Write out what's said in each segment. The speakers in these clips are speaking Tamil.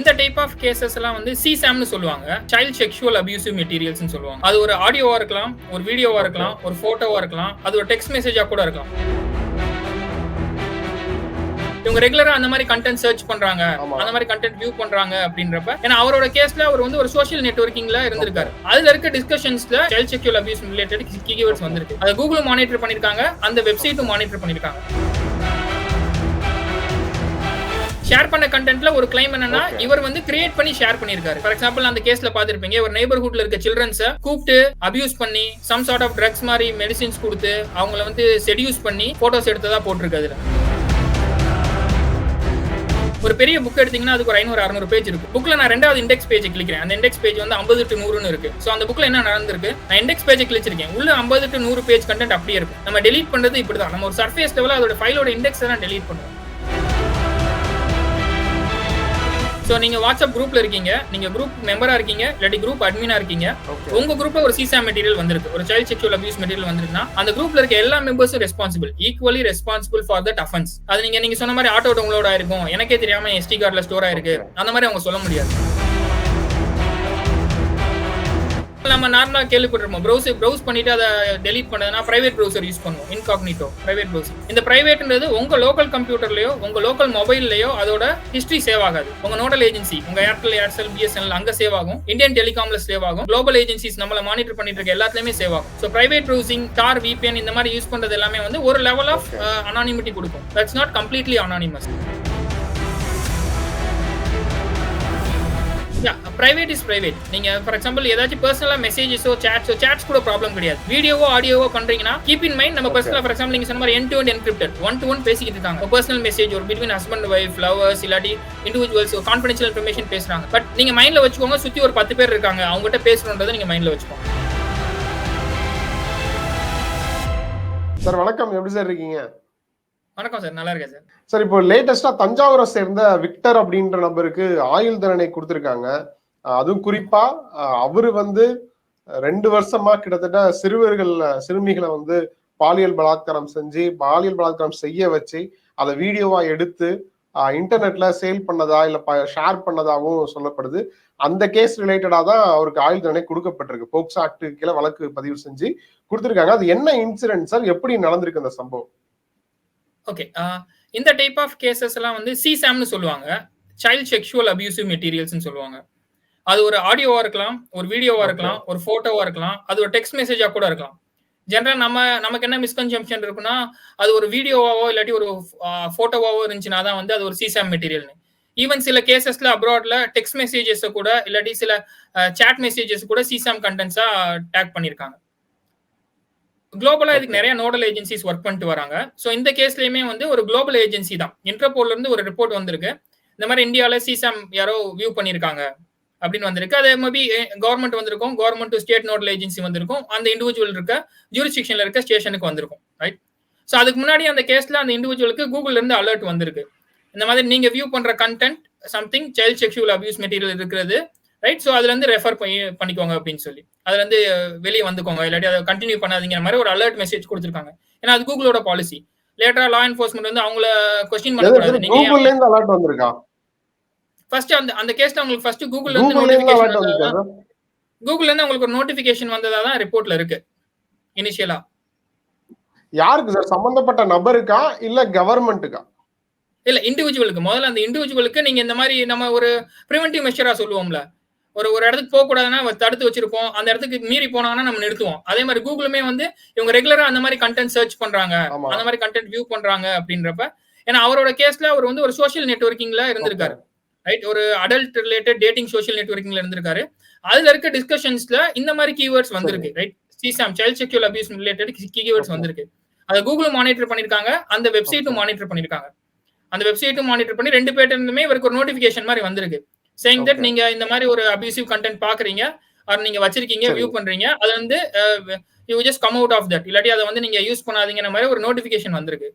இந்த டைப் ஆஃப் கேசஸ் எல்லாம் வந்து சிசாம்னு சொல்லுவாங்க. சைல்ட் செக்ஷுவல் அபியூசிவ் மெட்டீரியல்ஸ் சொல்லுவாங்க. அது ஒரு ஆடியோவா இருக்கலாம் ஒரு வீடியோவா இருக்கலாம் ஒரு போட்டோவா இருக்கலாம் அது ஒரு டெக்ஸ்ட் மெசேஜா கூட இருக்கலாம். இவங்க ரெகுலரா அந்த மாதிரி கண்டென்ட் சர்ச் பண்றாங்க. அந்த மாதிரி கண்டென்ட் வியூ பண்றாங்க அப்படின்றப்ப ஏன்னா அவரோட கேஸ்ல அவர் வந்து ஒரு சோஷியல் நெட்வொர்க்கிங்ல இருந்திருக்காரு. அதுல இருக்க டிஸ்கஷன்ஸ்ல child sexual abuse related keywords வந்திருக்கு. அதை கூகுள் மானிட்டர் பண்ணிருக்காங்க அந்த வெப்சைட்டும் மானிட்டர் பண்ணிருக்காங்க. ஷேர் பண்ண கண்டென்ட்ல ஒரு கிளைம் என்னன்னா. இவர் வந்து கிரியேட் பண்ணி ஷேர் பண்ணிருக்காரு. ஃபார் எக்ஸாம்பிள் அந்த கேஸ்ல பாத்திருப்பீங்க ஒரு நெய்பர்ஹுட்ல இருக்க சில்ட்ரன்ஸ கூப்பிட்டு அபியூஸ் பண்ணி சம் சார்ட் ஆஃப் ட்ரக்ஸ் மாதிரி மெடிசின்ஸ் கொடுத்து அவங்கள வந்து செடியூஸ் பண்ணி போட்டோஸ் எடுத்ததா போட்டிருக்கு அதுல. ஒரு பெரிய புக் எடுத்தீங்கன்னா அதுக்கு ஒரு ஐநூறு அறுநூறு பேஜ் இருக்கு. புக்ல நான் ரெண்டாவது இண்டெக்ஸ் பேஜ் கிளிக்கிறேன். அந்த இண்டெக்ஸ் பேஜ் வந்து ஐம்பது டு நூறுன்னு இருக்கு. ஸோ அந்த புக்ல என்ன நடந்திருக்கு? நான் இண்டெக்ஸ் பேஜ் கிளிச்சிருக்கேன் உள்ள ஐம்பது டு நூறு பேஜ் கண்டென்ட் அப்படியே இருக்கும். நம்ம டெலீட் பண்றது இப்படிதான். நம்ம ஒரு சர்ஃபேஸ் லெவலில் அதோட ஃபைலோட இண்டெக்ஸ் தான் டெலீட் பண்ணுவோம் ஸோ நீங்க வாட்ஸ்அப் குரூப்ல இருக்கீங்க. நீங்க குரூப் மெம்பரா இருக்கீங்க இல்லாட்டி குரூப் அட்மினா இருக்கீங்க உங்க குரூப்ல ஒரு சிசா மெட்டீரியல் வந்திருக்கு. ஒரு சைல்ட் செக்ஷுவல் அபியூஸ் மெட்டீரியல் வந்திருக்குன்னா அந்த குரூப்ல இருக்க எல்லா மெம்பர்ஸும் responsible equally responsible for that offence அது நீங்க நீங்க சொன்ன மாதிரி ஆட்டோ டவுன்லோட் ஆயிருக்கும். எனக்கே தெரியாம எஸ்டி கார்டுல ஸ்டோர் ஆயிருக்கு. அந்த மாதிரி அவங்க சொல்ல முடியாது. நம்ம நார்மலா கேள்விப்பட்டிருப்போம். ப்ரௌசர் ப்ரௌஸ் பண்ணிட்டு அதை டெலீட் பண்ணதுன்னா பிரைவேட் ப்ரௌசர் யூஸ் பண்ணுவோம். இன்காக்னிட்டோ பிரைவேட் ப்ரௌசர் இந்த பிரைவேட்ன்றது உங்க லோக்கல் கம்ப்யூட்டர்லயோ உங்க லோக்கல் மொபைல்லயோ அதோட ஹிஸ்டரி சேவ் ஆகாது. உங்க நோடல் ஏஜென்சி உங்க ஏர்டெல் ஏர்செல் பிஎஸ்என்எல் அங்க சேவ் ஆகும். இந்தியன் டெலிகாம்ல சேவ் ஆகும். குளோபல் ஏஜென்சிஸ் நம்மள மானிட்டர் பண்ணிட்டு இருக்க எல்லாத்துலயுமே சேவ் ஆகும். So private browsing Tor VPN இந்த மாதிரி யூஸ் பண்றது எல்லாமே வந்து ஒரு லெவல் ஆஃப் அனானிமிட்டி கொடுக்கும். That's not completely anonymous private is private நீங்க ஃபார் எக்ஸாம்பிள் ஏதாச்சும் பர்சனலா மெசேஜஸோ சாட்ஸோ சாட்ஸ் கூட ப்ராப்ளம் கிடையாது. வீடியோவோ ஆடியோவோ பண்றீங்கன்னா கீப் இன் மைண்ட் நம்ம பர்சனலா ஃபார் எக்ஸாம்பிள் நீங்க சொன்ன மாதிரி end to end encrypted one to one பேசிக்கிட்டு இருக்காங்க. பர்சனல் மெசேஜ் ஒரு பிட்வீன் ஹஸ்பண்ட் ஒய்ஃப் லவர்ஸ் இல்லாட்டி இண்டிவிஜுவல்ஸ் கான்ஃபிடன்ஷியல் இன்ஃபர்மேஷன் பேசுறாங்க. பட் நீங்க மைண்ட்ல வச்சுக்கோங்க சுத்தி ஒரு பத்து பேர் இருக்காங்க. அவங்ககிட்ட பேசணுன்றதை நீங்க மைண்ட்ல வச்சுக்கோங்க. சார் வணக்கம். எப்படி சார் இருக்கீங்க? வணக்கம் சார் நல்லா இருக்கேன் சார். சார் இப்போ லேட்டஸ்டா தஞ்சாவூரை சேர்ந்த விக்டர் அப்படின்ற நபருக்கு ஆயுள் தண்டனை கொடுத்திருக்காங்க. அதுவும் குறிப்பா அவரு வந்து ரெண்டு வருஷமா கிட்டத்தட்ட சிறுவர்கள் சிறுமிகளை வந்து பாலியல் பலாத்காரம் செஞ்சு பாலியல் பலாத்காரம் செய்ய வச்சு அதை வீடியோவா எடுத்து இன்டர்நெட்ல சேல் பண்ணதா இல்ல ஷேர் பண்ணதாகவும் சொல்லப்படுது. அந்த கேஸ் ரிலேட்டடா தான் அவருக்கு ஆயுள் தண்டனை கொடுக்கப்பட்டிருக்கு. போக்சோ ஆக்டு கீழே வழக்கு பதிவு செஞ்சு கொடுத்திருக்காங்க. அது என்ன இன்சிடென்ட் சார்? எப்படி நடந்திருக்கு அந்த சம்பவம்? ஓகே இந்த டைப் ஆஃப் கேசஸ் எல்லாம் வந்து சிசாம்னு சொல்லுவாங்க. சைல்ட் செக்ஷுவல் அபியூசிவ் மெட்டீரியல்ஸ்னு சொல்லுவாங்க. அது ஒரு ஆடியோவா இருக்கலாம் ஒரு வீடியோவா இருக்கலாம் ஒரு போட்டோவா இருக்கலாம் அது ஒரு டெக்ஸ்ட் மெசேஜா கூட இருக்கலாம். ஜென்ரல் நம்ம நமக்கு என்ன மிஸ்கன்செப்ஷன் இருக்குன்னா அது ஒரு வீடியோவாவோ இல்லாட்டி ஒரு போட்டோவாவோ இருந்துச்சுன்னா தான் வந்து அது ஒரு சிசாம் மெட்டீரியல்னு ஈவன் சில கேசஸ்ல அப்ராட்ல டெக்ஸ்ட் மெசேஜஸ் கூட இல்லாட்டி சில சாட் மெசேஜஸ் கூட சிசாம் கண்டென்ட்ஸா டேக் பண்ணிருக்காங்க. குளோபலா இதுக்கு நிறைய நோடல் ஏஜென்சிஸ் ஒர்க் பண்ணிட்டு வராங்க. ஸோ இந்த கேஸ்லயுமே வந்து ஒரு குளோபல் ஏஜென்சி தான். இன்டர்போல்ல இருந்து ஒரு ரிப்போர்ட் வந்திருக்கு. இந்த மாதிரி இந்தியாவில சிசாம் யாரோ வியூ பண்ணிருக்காங்க அப்படின்னு வந்திருக்கு. அதே மாதிரி கவர்மெண்ட் வந்திருக்கும். Government to state nodal agency வந்திருக்கும். அந்த இண்டிவிஜுவல் இருக்க ஜூரிஸ்டிக்ஷன்ல இருக்க ஸ்டேஷனுக்கு வந்திருக்கும் ரைட் ஸோ அதுக்கு முன்னாடி அந்த கேஸ்ல அந்த இண்டிவிஜுவலுக்கு கூகுள்ல இருந்து அலர்ட் வந்திருக்கு. இந்த மாதிரி நீங்க வியூ பண்ற content something child sexual abuse material இருக்கிறது. ரைட் ஸோ அதுல இருந்து ரெஃபர் பண்ணி பண்ணிக்கோங்க அப்படின்னு சொல்லி. அதுல இருந்து வெளியே வந்துக்கோங்க. இல்லாட்டி அதை கண்டினியூ பண்ணாதீங்கிற மாதிரி ஒரு அலர்ட் மெசேஜ் கொடுத்துருக்காங்க. ஏன்னா அது கூகுளோட பாலிசி லேட்டரா லா என்ஃபோர்ஸ்மெண்ட் வந்து அவங்கள கொஸ்டின் பண்ணக்கூடாது. நீங்க அலர்ட் வந்திருக்கா? ஃபர்ஸ்ட் அந்த அந்த கேஸ்ல உங்களுக்கு ஃபர்ஸ்ட் கூகுள்ல இருந்து நோட்டிபிகேஷன் கூகுள்ல இருந்து உங்களுக்கு ஒரு நோட்டிபிகேஷன் வந்ததா தான் ரிப்போர்ட்ல இருக்கு. இனிஷியலா யாருக்கு சார் சம்பந்தப்பட்ட நபருக்கா? இல்ல கவர்மெண்ட்டுக்கா இல்ல இண்டிவிஜுவலுக்கு முதல்ல அந்த இண்டிவிஜுவலுக்கு நீங்க இந்த மாதிரி நம்ம ஒரு ப்ரிவென்டிவ் மெஷரா சொல்லுவோம்ல. ஒரு ஒரு இடத்துக்கு போக கூடாதுன்னா தடுத்து வச்சிருப்போம். அந்த இடத்துக்கு மீறி போனாங்கன்னா நம்ம நிறுத்துவோம். அதே மாதிரி கூகுளுமே வந்து இவங்க ரெகுலரா அந்த மாதிரி கண்டென்ட் சர்ச் பண்றாங்க. அந்த மாதிரி கண்டென்ட் வியூ பண்றாங்க அப்படின்றப்ப ஏன்னா அவரோட கேஸ்ல அவர் வந்து ஒரு சோஷியல் நெட்வொர்க்கிங்ல இருந்திருக்காரு. ரைட் ஒரு அடல்ட் ரிலேட்டட் டேட்டிங் சோஷியல் நெட்வொர்க்கிங்ல இருந்திருக்காரு. அதுல இருக்க டிஸ்கஷன்ஸ்ல இந்த மாதிரி கீவேர்ட்ஸ் வந்திருக்கு. Right CSAM child sexual abuse related keywords. வந்திருக்கு. அதை கூகுள் மானிட்டர் பண்ணிருக்காங்க. அந்த வெப்சைட்டும் மானிட்டர் பண்ணிருக்காங்க. அந்த வெப்சைட்டும் மானிட்டர் பண்ணி ரெண்டு பேர்ட்ட இருந்துமே இவருக்கு ஒரு நோட்டிபிகேஷன் மாதிரி வந்திருக்கு. Saying that. நீங்க இந்த மாதிரி ஒரு அபியூசிவ் கண்டென்ட் பாக்குறீங்க அது நீங்க வச்சிருக்கீங்க சரி. வியூ பண்றீங்க அது வந்து you just come out of that இல்லாட்டி அதை வந்து நீங்க யூஸ் பண்ணாதீங்கிற மாதிரி ஒரு நோட்டிபிகேஷன் வந்திருக்கு.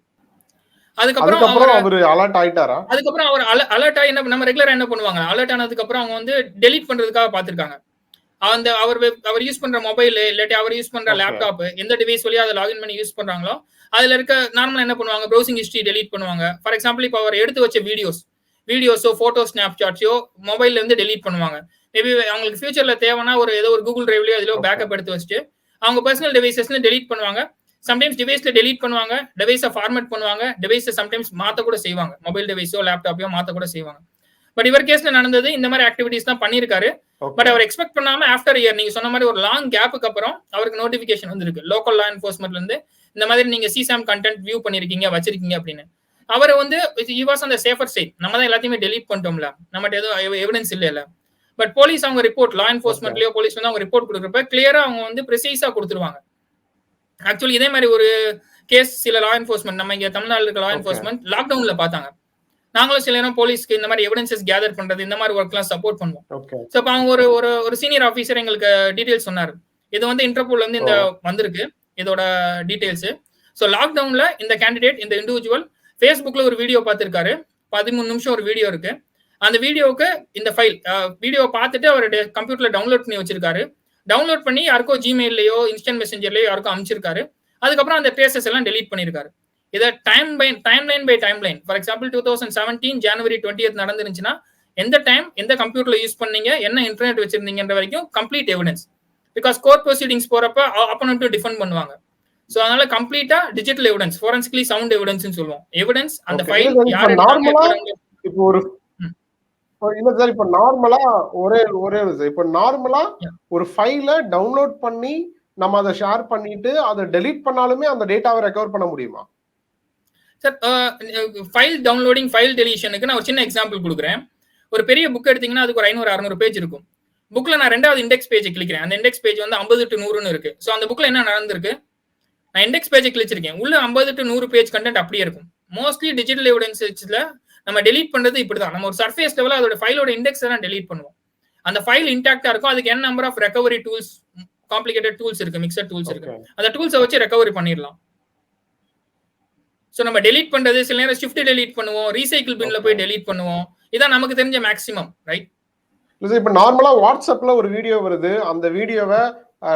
அதுக்கப்புறம் அவரை- அலர்ட் ஆயிட்டாரா? அதுக்கப்புறம் அவர் அலர்ட் ஆகி என்ன நம்ம ரெகுலரா என்ன பண்ணுவாங்க? அலர்ட் ஆனதுக்கு அப்புறம் அவங்க வந்து டெலீட் பண்றதுக்காக பாத்துருக்காங்க அந்த அவர் அவர் யூஸ் பண்ற மொபைல் இல்லாட்டி அவர் யூஸ் பண்ற. லேப்டாப் எந்த டிவைஸ் வழியா அதை லாகின் பண்ணி யூஸ் பண்றாங்களோ அதுல இருக்க நார்மலா என்ன பண்ணுவாங்க? ப்ரௌசிங் ஹிஸ்டரி டெலீட் பண்ணுவாங்க. ஃபார் எக்ஸாம்பிள் இப்போ அவர் எடுத்து வச்ச வீடியோஸ் வீடியோஸோ போட்டோ ஸ்னாப்சாட்ஸோ மொபைல்ல இருந்து டெலீட் பண்ணுவாங்க. மேபி அவங்களுக்கு ஃபியூச்சர்ல தேவைன்னா ஒரு ஏதோ ஒரு கூகுள் டிரைவ்லயோ அதிலோ பேக்கப் எடுத்து வச்சுட்டு அவங்க பர்சனல் டிவைசஸ்ல டெலீட் பண்ணுவாங்க. சம்டைம்ஸ் டிவைஸ்ல டெலீட் பண்ணுவாங்க டிவைஸை ஃபார்மேட் பண்ணுவாங்க டிவைஸை சம்டைம்ஸ் மாத்த கூட செய்வாங்க. மொபைல் டிவைஸோ லேப்டாப்பையோ மாத்த கூட செய்வாங்க. பட் இவர் கேஸ்ல நடந்தது இந்த மாதிரி ஆக்டிவிட்டிஸ் தான் பண்ணியிருக்காரு. பட் அவர் எக்ஸ்பெக்ட் பண்ணாம ஆஃப்டர் இயர் நீங்க சொன்ன மாதிரி ஒரு லாங் கேப்புக்கு அப்புறம் அவருக்கு நோட்டிபிகேஷன் வந்திருக்கு. லோக்கல் லா என்ஃபோர்ஸ்மெண்ட்ல இருந்து இந்த மாதிரி நீங்க சிசாம் கண்டென்ட் வியூ பண்ணிருக்கீங்க வச்சிருக்கீங்க அப்படின்னு. அவர் வந்து வாஸ் அந்த சேஃபர் சைட் நம்ம தான் எல்லாத்தையுமே டெலீட் பண்ணிட்டோம்ல. நம்மகிட்ட எதுவும் எவிடன்ஸ் இல்ல பட் போலீஸ் அவங்க ரிப்போர்ட் லா என்ஃபோர்ஸ்மெண்ட்லயோ போலீஸ் வந்து அவங்க ரிப்போர்ட் கொடுக்குறப்ப கிளியரா அவங்க வந்து ப்ரிசைஸா கொடுத்துருவாங்க. ஆக்சுவலி இதே மாதிரி ஒரு கேஸ் சில லா என்ஃபோர்ஸ்மெண்ட் நம்ம இங்க தமிழ்நாடு இருக்க லா என்ஃபோர்ஸ்மெண்ட் லாக்டவுன்ல பார்த்தாங்க. நாங்களும் சில நேரம் போலீஸ்க்கு இந்த மாதிரி எவிடன்சஸ் கேதர் பண்றது இந்த மாதிரி ஒர்க்லாம் சப்போர்ட் பண்ணுவோம். ஸோ அப்போ அவங்க ஒரு ஒரு ஒரு சீனியர் ஆஃபீஸர் எங்களுக்கு டீடைல்ஸ் சொன்னார். இது வந்து இன்டர்போல் வந்து இந்த வந்திருக்கு. இதோட டீடைல்ஸ் ஸோ லாக்டவுன்ல இந்த கேண்டிடேட் இந்த இண்டிவிஜுவல் ஃபேஸ்புக்ல ஒரு வீடியோ பார்த்திருக்காரு. பதிமூணு நிமிஷம் ஒரு வீடியோ இருக்கு. அந்த வீடியோவுக்கு இந்த ஃபைல் வீடியோ பார்த்துட்டு அவர் கம்ப்யூட்டர்ல டவுன்லோட் பண்ணி வச்சிருக்காரு. டவுன்லோட் பண்ணி யாருக்கோ ஜிமெயிலையோ இன்ஸ்டன்ட் மெசஞ்சர்லயோ யாருக்கோ அமைச்சிருக்காரு. அதுக்கப்புறம் அந்த ட்ரேசஸ் எல்லாம் டெலீட் பண்ணியிருக்காரு இதை time by time line by time line for example two thousand seventeen January twenty நடந்துருந்துச்சுன்னா எந்த டைம் எந்த கம்ப்யூட்டர்ல யூஸ் பண்ணீங்க என்ன இன்டர்நெட் வச்சிருந்தீங்கன்ற வரைக்கும் complete evidence because court proceedings போறப்ப அப்பனண்ட் டிஃபெண்ட் பண்ணுவாங்க. ஸோ அதனால கம்ப்ளீட்டா digital evidence forensically sound evidence சொல்லுவோம். எவிடன்ஸ் அந்த ஃபைல் யார் இப்போ ஒரு இல்ல சார் இப்ப நார்மலா ஒரே ஒரே இப்ப நார்மலா ஒரு ஃபைல டவுன்லோட் பண்ணி நம்ம அதை ஷேர் பண்ணிட்டு அதை டெலீட் பண்ணாலுமே அந்த டேட்டாவை ரெக்கவர் பண்ண முடியுமா? சார் ஃபைல் டவுன்லோடிங் ஃபைல் டெலிஷனுக்கு நான் ஒரு சின்ன எக்ஸாம்பிள் கொடுக்குறேன். ஒரு பெரிய புக் எடுத்தீங்கன்னா அதுக்கு ஒரு ஐநூறு அறுநூறு பேஜ் இருக்கும். புக்ல நான் ரெண்டாவது இண்டெக்ஸ் பேஜ் கிளிக்கிறேன். அந்த இண்டெக்ஸ் பேஜ் வந்து ஐம்பது டு நூறுன்னு இருக்கு. ஸோ அந்த புக்ல என்ன நடந்திருக்கு? நான் இண்டெக்ஸ் பேஜை கிளிச்சிருக்கேன் உள்ள ஐம்பது டு நூறு பேஜ் கண்டென்ட் அப்படியே இருக்கும். மோஸ்ட்லி டிஜிட்டல் எவிடன்ஸ்ல நம்ம டெலீட் பண்றது இப்படிதான். நம்ம ஒரு சர்ஃபேஸ் லெவலில் அதோட ஃபைலோட இண்டெக்ஸ் தான் டெலீட் பண்ணுவோம். அந்த ஃபைல் இன்டாக்டா இருக்கும் அதுக்கு என்ன number of recovery tools complicated tools இருக்கு மிக்சர் டூல்ஸ் இருக்கு. அந்த டூல்ஸை வச்சு ரெக்கவரி பண்ணிடலாம். ஸோ நம்ம டெலீட் பண்றது சில நேரம் ஷிஃப்ட் டெலீட் பண்ணுவோம் ரீசைக்கிள் பின்ல போய் டெலீட் பண்ணுவோம். இதான் நமக்கு தெரிஞ்ச மேக்ஸிமம் ரைட் இப்ப நார்மலா வாட்ஸ்அப்ல ஒரு வீடியோ வருது. அந்த வீடியோவை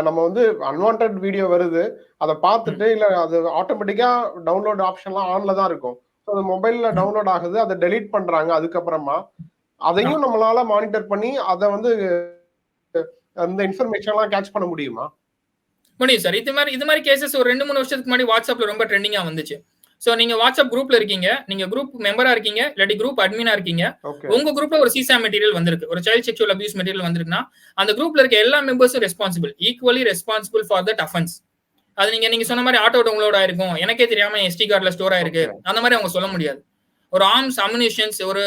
நம்ம வந்து அன்வான்ட் வீடியோ வருது. அதை பார்த்துட்டு இல்ல அது ஆட்டோமேட்டிக்கா டவுன்லோட் ஆப்ஷன்லாம் ஆன்ல தான் இருக்கும். அது மொபைல்ல டவுன்லோட் ஆகுது. அதை டெலீட் பண்றாங்க அதுக்கப்புறமா. அதையும் நம்மளால மானிட்டர் பண்ணி அதை வந்து அந்த இன்ஃபர்மேஷன் எல்லாம் கேட்ச் பண்ண முடியுமா? முடியும் சார் இது மாதிரி இது மாதிரி கேசஸ் ஒரு ரெண்டு மூணு வருஷத்துக்கு முன்னாடி வாட்ஸ்அப்ல ரொம்ப ட்ரெண்டிங்கா வந்துச்சு. சோ நீங்க வாட்ஸ்அப் குரூப்ல இருக்கீங்க நீங்க குரூப் மெம்பரா இருக்கீங்க இல்லாட்டி குரூப் அட்மினா இருக்கீங்க உங்க குரூப்ல ஒரு சிசா மெட்டீரியல் வந்திருக்கு ஒரு சைல்ட் செக்ஷுவல் அபியூஸ் மெட்டீரியல் வந்திருக்குன்னா அந்த குரூப்ல இருக்க எல்லா மெம்பர்ஸும் responsible equally responsible for that offence அது நீங்க நீங்க சொன்ன மாதிரி ஆட்டோ டவுன்லோட் ஆயிருக்கும் எனக்கே தெரியாம எஸ்டி கார்டுல ஸ்டோர் ஆயிருக்கு அந்த மாதிரி அவங்க சொல்ல முடியாது. ஒரு ஆர்ம்ஸ் அம்யூனிஷன்ஸ் ஒரு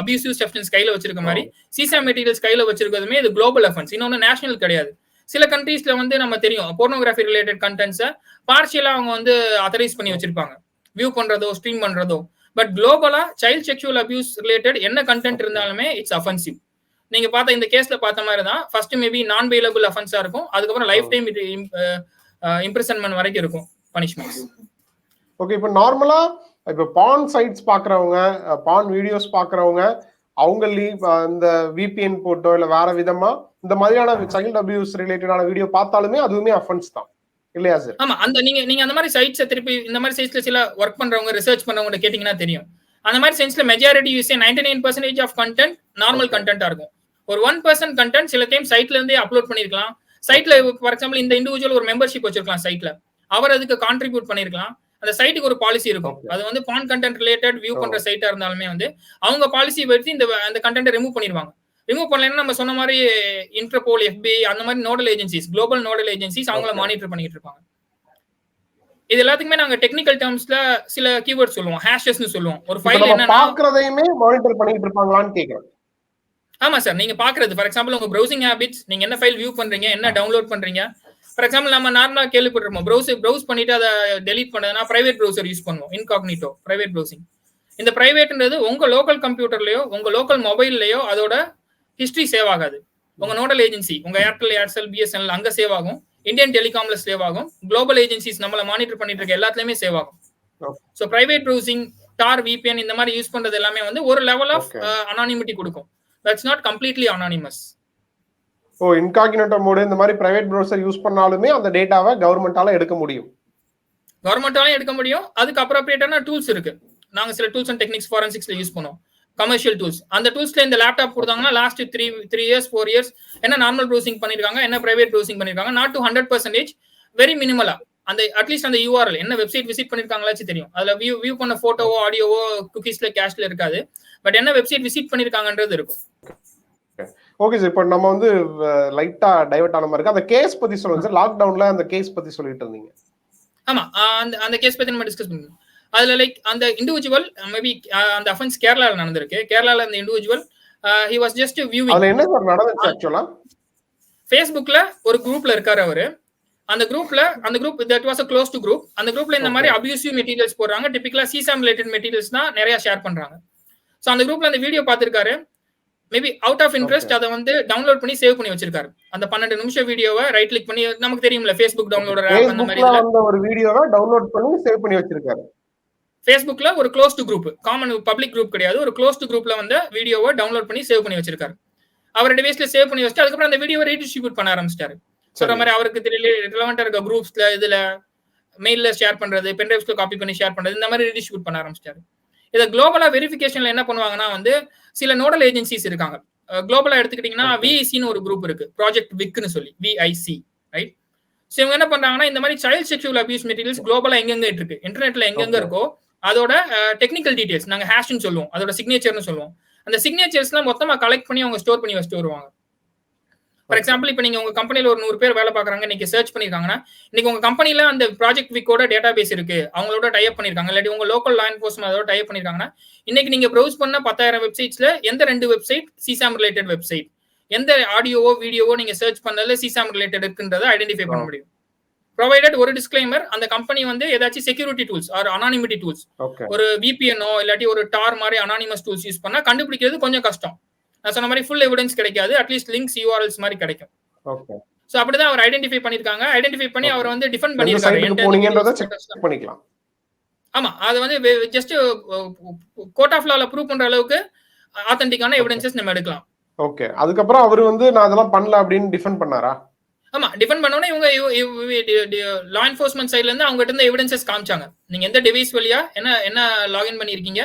அபியூசிவ் சப்ஸ்டன்ஸ் கையில வச்சிருக்க மாதிரி சிசா மெட்டீரியல்ஸ் கையில வச்சிருக்கிறதுமே இது குளோபல் அஃபென்ஸ் இன்னொன்னு நேஷனல் கிடையாது. சில கண்ட்ரீஸ்ல வந்து நம்ம தெரியும் போர்னோகிராஃபி ரிலேட்டட் கண்டென்ட்ஸை பார்ஷியலா அவங்க வந்து அத்தரைஸ் பண்ணி வச்சிருப்பாங்க. வியூ பண்றதோ ஸ்ட்ரீம் பண்றதோ. பட் குளோபலா சைல்ட் செக்ஷுவல் அபியூஸ் ரிலேட்டட் என்ன கண்டென்ட் இருந்தாலுமே இட்ஸ் அஃபென்சிவ் நீங்க பார்த்த இந்த கேஸ்ல பார்த்த மாதிரி தான் ஃபர்ஸ்ட் மேபி நான் பெயிலபிள் அஃபென்ஸா இருக்கும். அதுக்கப்புறம் லைஃப் டைம் இம்ப்ரெசன்மெண்ட் வரைக்கும் இருக்கும் பனிஷ்மெண்ட்ஸ் ஓகே இப்போ நார்மலா இப்போ பான் சைட்ஸ் பாக்குறவங்க பான் வீடியோஸ் பாக்குறவங்க அவங்க லீவ் இந்த விபிஎன் போட்டோ இல்ல வேற விதமா இந்த மாதிரியான சைல்ட் அபியூஸ் ரிலேட்டடான வீடியோ பார்த்தாலுமே அதுவுமே அஃபென்ஸ் தான். இல்லையா சார் ஆமா அந்த நீங்க நீங்க அந்த மாதிரி சைட்ஸ் திருப்பி இந்த மாதிரி சைட்ஸ்ல சில ஒர்க் பண்றவங்க ரிசர்ச் பண்றவங்க கேட்டீங்கன்னா தெரியும். அந்த மாதிரி சைட்ஸ்ல majority use ninety nine percentage of content normal கண்டென்ட்டா இருக்கும். ஒரு ஒன் பர்சன்ட் கண்டென்ட் சில டைம் சைட்ல இருந்தே அப்லோட் பண்ணிருக்கலாம் சைட்ல ஃபார் எக்ஸாம்பிள் இந்த இண்டிவிஜுவல் ஒரு மெம்பர்ஷிப் வச்சிருக்கலாம் சைட்ல அவர் அதுக்கு கான்ட்ரிபியூட் பண்ணிருக்கலாம் அந்த சைட்டுக்கு ஒரு பாலிசி இருக்கும். அது வந்து பான் கண்டென்ட் ரிலேட்டட் வியூ பண்ற சைட்டா இருந்தாலுமே வந்து அவங்க பாலிசி வச்சு இந்த அந்த கண்டென்ட் ரிமூவ் பண்ணிடுவாங்க. ரிமூவ் பண்ணலன்னா நம்ம சொன்ன மாதிரி இன்டர்போல் எஃபிஐ அந்த மாதிரி nodal agencies global nodal agencies அவங்கள மானிட்டர் பண்ணிட்டு இருப்பாங்க. இது எல்லாத்துக்குமே நாங்க டெக்னிக்கல் டேர்ம்ஸ்ல சில கீவேர்ட் சொல்லுவோம் ஹேஷஸ்னு சொல்லுவோம். ஒரு ஃபைல் என்ன பாக்குறதையுமே மானிட்டர் பண்ணிட்டு இருப்பாங்களான்னு கேக்குறேன் ஆமா சார் நீங்க பாக்குறது ஃபார் எக்ஸாம்பிள் உங்க ப்ரௌசிங் ஹேபிட்ஸ் நீங்க என்ன ஃபைல் வியூ பண்றீங்க என்ன டவுன்லோட் பண்றீங்க? ஃபார் எக்ஸாம்பிள் நம்ம நார்மலா கேள்விப்பட்டிருப்போம் ப்ரௌஸ் ப்ரௌஸ் பண்ணிட்டு அதை டெலிட் பண்ணதுனா பிரைவேட் ப்ரௌசர் யூஸ் பண்ணுவோம் இன்காக்னிட்டோ பிரைவேட் ப்ரௌசிங் இந்த பிரைவேட்ன்றது உங்க லோக்கல் கம்ப்யூட்டர்லயோ உங்க லோக்கல் மொபைல்லயோ அதோட ஹிஸ்டரி சேவ் ஆகாது. உங்க நோடல் ஏஜென்சி உங்க ஏர்டெல் ஏர்செல் பிஎஸ்என்எல் அங்க சேவ் ஆகும். இந்தியன் டெலிகாம்ல சேவ் ஆகும். குளோபல் ஏஜென்சிஸ் நம்மள மானிட்டர் பண்ணிட்டு இருக்க எல்லாத்துலயுமே சேவ் ஆகும். So private browsing Tor VPN இந்த மாதிரி யூஸ் பண்றது எல்லாமே வந்து ஒரு லெவல் ஆஃப் அனானிமிட்டி கொடுக்கும். That's not completely anonymous O incognito mode இந்த மாதிரி பிரைவேட் ப்ரௌசர் யூஸ் பண்ணாலுமே அந்த டேட்டாவை கவர்மெண்டால எடுக்க முடியும். கவர்மெண்டாலையும் எடுக்க முடியும். அதுக்கு அப்ரோப்ரியேட்டான டூல்ஸ் இருக்கு. நாங்க சில டூல்ஸ் அண்ட் டெக்னிக்ஸ் ஃபாரன்சிக்ஸ்ல யூஸ் பண்ணுவோம். கமர்ஷியல் டூல்ஸ் அந்த டூல்ஸ்ல இந்த லேப்டாப் கொடுத்தாங்கன்னா last three three years four years என்ன நார்மல் ப்ரௌசிங் பண்ணிருக்காங்க என்ன பிரைவேட் ப்ரௌசிங் பண்ணிருக்காங்க not to hundred percentage very மினிமலா அந்த அட்லீஸ்ட் அந்த யூஆர்எல் என்ன வெப்சைட் விசிட் பண்ணிருக்காங்களாச்சும் தெரியும். அதுல வியூ வியூ பண்ண போட்டோவோ ஆடியோவோ குக்கீஸ்ல கேஷ்ல இருக்காது. பட் என்ன வெப்சைட் விசிட் பண்ணிருக்காங்கன்றது இருக்கும். ஓகே சார் இப்போ நம்ம வந்து லைட்டா டைவர்ட் ஆன மாதிரி இருக்கு. அந்த கேஸ் பத்தி சொல்லுங்க சார் லாக்டவுன்ல அந்த கேஸ் பத்தி சொல்லிட்டு இருந்தீங்க. ஆமா. அந்த அந்த கேஸ் பத்தி நம்ம டிஸ்கஸ் பண்ணுவோம் அதுல லைக் அந்த இண்டிவிஜுவல் மேபி அந்த அஃபென்ஸ் கேரளால நடந்திருக்கு. கேரளால அந்த individual he was just viewing என்ன சார் நடந்துச்சு ஆக்சுவலா ஃபேஸ்புக்ல ஒரு குரூப்ல இருக்காரு அவரு. அந்த குரூப்ல அந்த group that was a closed group அந்த குரூப்ல இந்த மாதிரி அபியூசிவ் மெட்டீரியல்ஸ் போடுறாங்க. டிபிக்கலா சிசாம் ரிலேட்டட் மெட்டீரியல்ஸ் தான் நிறைய ஷேர் பண்றாங்க. ஸோ அந்த குரூப்ல அந்த வீடியோ பார்த்திருக்காரு. மேபி அவுட் ஆஃப் இன்ட்ரெஸ்ட் அதை வந்து டவுன்லோட் பண்ணி சேவ் பண்ணி வச்சிருக்காரு. அந்த பன்னெண்டு நிமிஷம் வீடியோவை ரைட் கிளிக் பண்ணி நமக்கு தெரியும்ல ஃபேஸ்புக் டவுன்லோடர் அந்த மாதிரி ஒரு வீடியோவை டவுன்லோட் பண்ணி சேவ் பண்ணி வச்சிருக்காரு. ஃபேஸ்புக்ல ஒரு closed group common public group கிடையாது. ஒரு க்ளோஸ் டு குரூப்ல வந்து வீடியோவை டவுன்லோட் பண்ணி சேவ் பண்ணி வச்சிருக்காரு. அவர் டிவைஸ்ல சேவ் பண்ணி வச்சுட்டு அதுக்கப்புறம் அந்த வீடியோவை ரீடிஸ்ட்ரிபியூட் பண்ண ஆரம்பிச்சிட்டாரு. சொல்ற மாதிரி அவருக்கு ரிலவெண்டா இருக்க குரூப்ஸ்ல இதுல மெயில்ல ஷேர் பண்றது பென்ட்ரைவ்ஸ்ல காப்பி பண்ணி ஷேர் பண்றது இந்த மாதிரி ரீடிஸ்ட்ரிபியூட் பண்ண ஆரம்பிச்சிட்டாரு. இதை குளோபலா வெரிஃபிகேஷன்ல என்ன பண்ணுவாங்கன்னா வந்து சில நோடல் ஏஜென்சிஸ் இருக்காங்க. குளோபலா எடுத்துக்கிட்டீங்கன்னா விஐசின்னு ஒரு குரூப் இருக்கு. ப்ராஜெக்ட் விக்னு சொல்லி விஐசி ரைட் ஸோ இவங்க என்ன பண்றாங்கன்னா இந்த மாதிரி சைல்ட் செக்ஷுவல் அபியூஸ் மெட்டீரியல்ஸ் குளோபலா எங்கெங்க இருக்கு? இன்டர்நெட்ல எங்கெங்க இருக்கோ அதோட டெக்னிக்கல் டீடைல்ஸ் நாங்க ஹேஷ்னு சொல்லுவோம். அதோட சிக்னேச்சர்னு சொல்லுவோம். அந்த சிக்னேச்சர்ஸ்லாம் மொத்தமா கலெக்ட் பண்ணி அவங்க ஸ்டோர் பண்ணி வச்சுட்டு வருவாங்க. ஃபார் எக்ஸாம்பிள் இப்போ நீங்க உங்க கம்பெனில ஒரு நூறு பேர் வேலை பாக்குறாங்க இன்னைக்கு சர்ச் பண்ணிருக்காங்கன்னா இன்னைக்கு உங்க கம்பெனில அந்த ப்ராஜெக்ட் வீக்கோட டேட்டா பேஸ் இருக்கு. அவங்களோட டைப் பண்ணிருக்காங்க. இல்லாட்டி உங்க லோக்கல் லா என்ஃபோர்ஸ்மெண்ட் அதோட டைப் பண்ணிருக்காங்கன்னா இன்னைக்கு நீங்க ப்ரௌஸ் பண்ண பத்தாயிரம் வெப்சைட்ஸ்ல எந்த ரெண்டு வெப்சைட் சிசாம் ரிலேட்டட் வெப்சைட் எந்த ஆடியோவோ வீடியோவோ நீங்க சர்ச் பண்ணதுல சிசாம் ரிலேட்டட் இருக்குன்றத ஐடென்டிஃபை பண்ண முடியும். ப்ரொவைடட் ஒரு டிஸ்க்ளைமர் அந்த கம்பெனி வந்து ஏதாச்சும் security tools or anonymity tools ஒரு விபிஎன்ஓ இல்லாட்டி ஒரு டார் மாதிரி அனானிமஸ் டூல்ஸ் யூஸ் பண்ணா கண்டுபிடிக்கிறது கொஞ்சம் கஷ்டம். நான் சொன்ன மாதிரி ஃபுல் எவிடன்ஸ் கிடைக்காது அட்லீஸ்ட் லிங்க்ஸ் யூஆர்எல்ஸ் மாதிரி கிடைக்கும். சோ அப்படிதான் அவர் ஐடென்டிஃபை பண்ணிருக்காங்க ஐடென்டிஃபை பண்ணி அவர் வந்து டிஃபெண்ட் பண்ணிருக்காரு பண்ணிக்கலாம். ஆமா அது வந்து ஜஸ்ட் கோர்ட் ஆஃப் லால ப்ரூவ் பண்ற அளவுக்கு ஆத்தென்டிக்கான எவிடன்சஸ் நம்ம எடுக்கலாம். ஓகே அதுக்கப்புறம் அவர் வந்து நான் அதெல்லாம் பண்ணல அப்படின்னு டிஃபெண்ட் பண்ணாரா? ஆமா டிஃபெண்ட் பண்ணோன்னே இவங்க லா என்ஃபோர்ஸ்மெண்ட் சைட்ல இருந்து அவங்க கிட்ட எவிடன்சஸ் காமிச்சாங்க. நீங்க எந்த டிவைஸ் வழியா என்ன என்ன லாகின் பண்ணிருக்கீங்க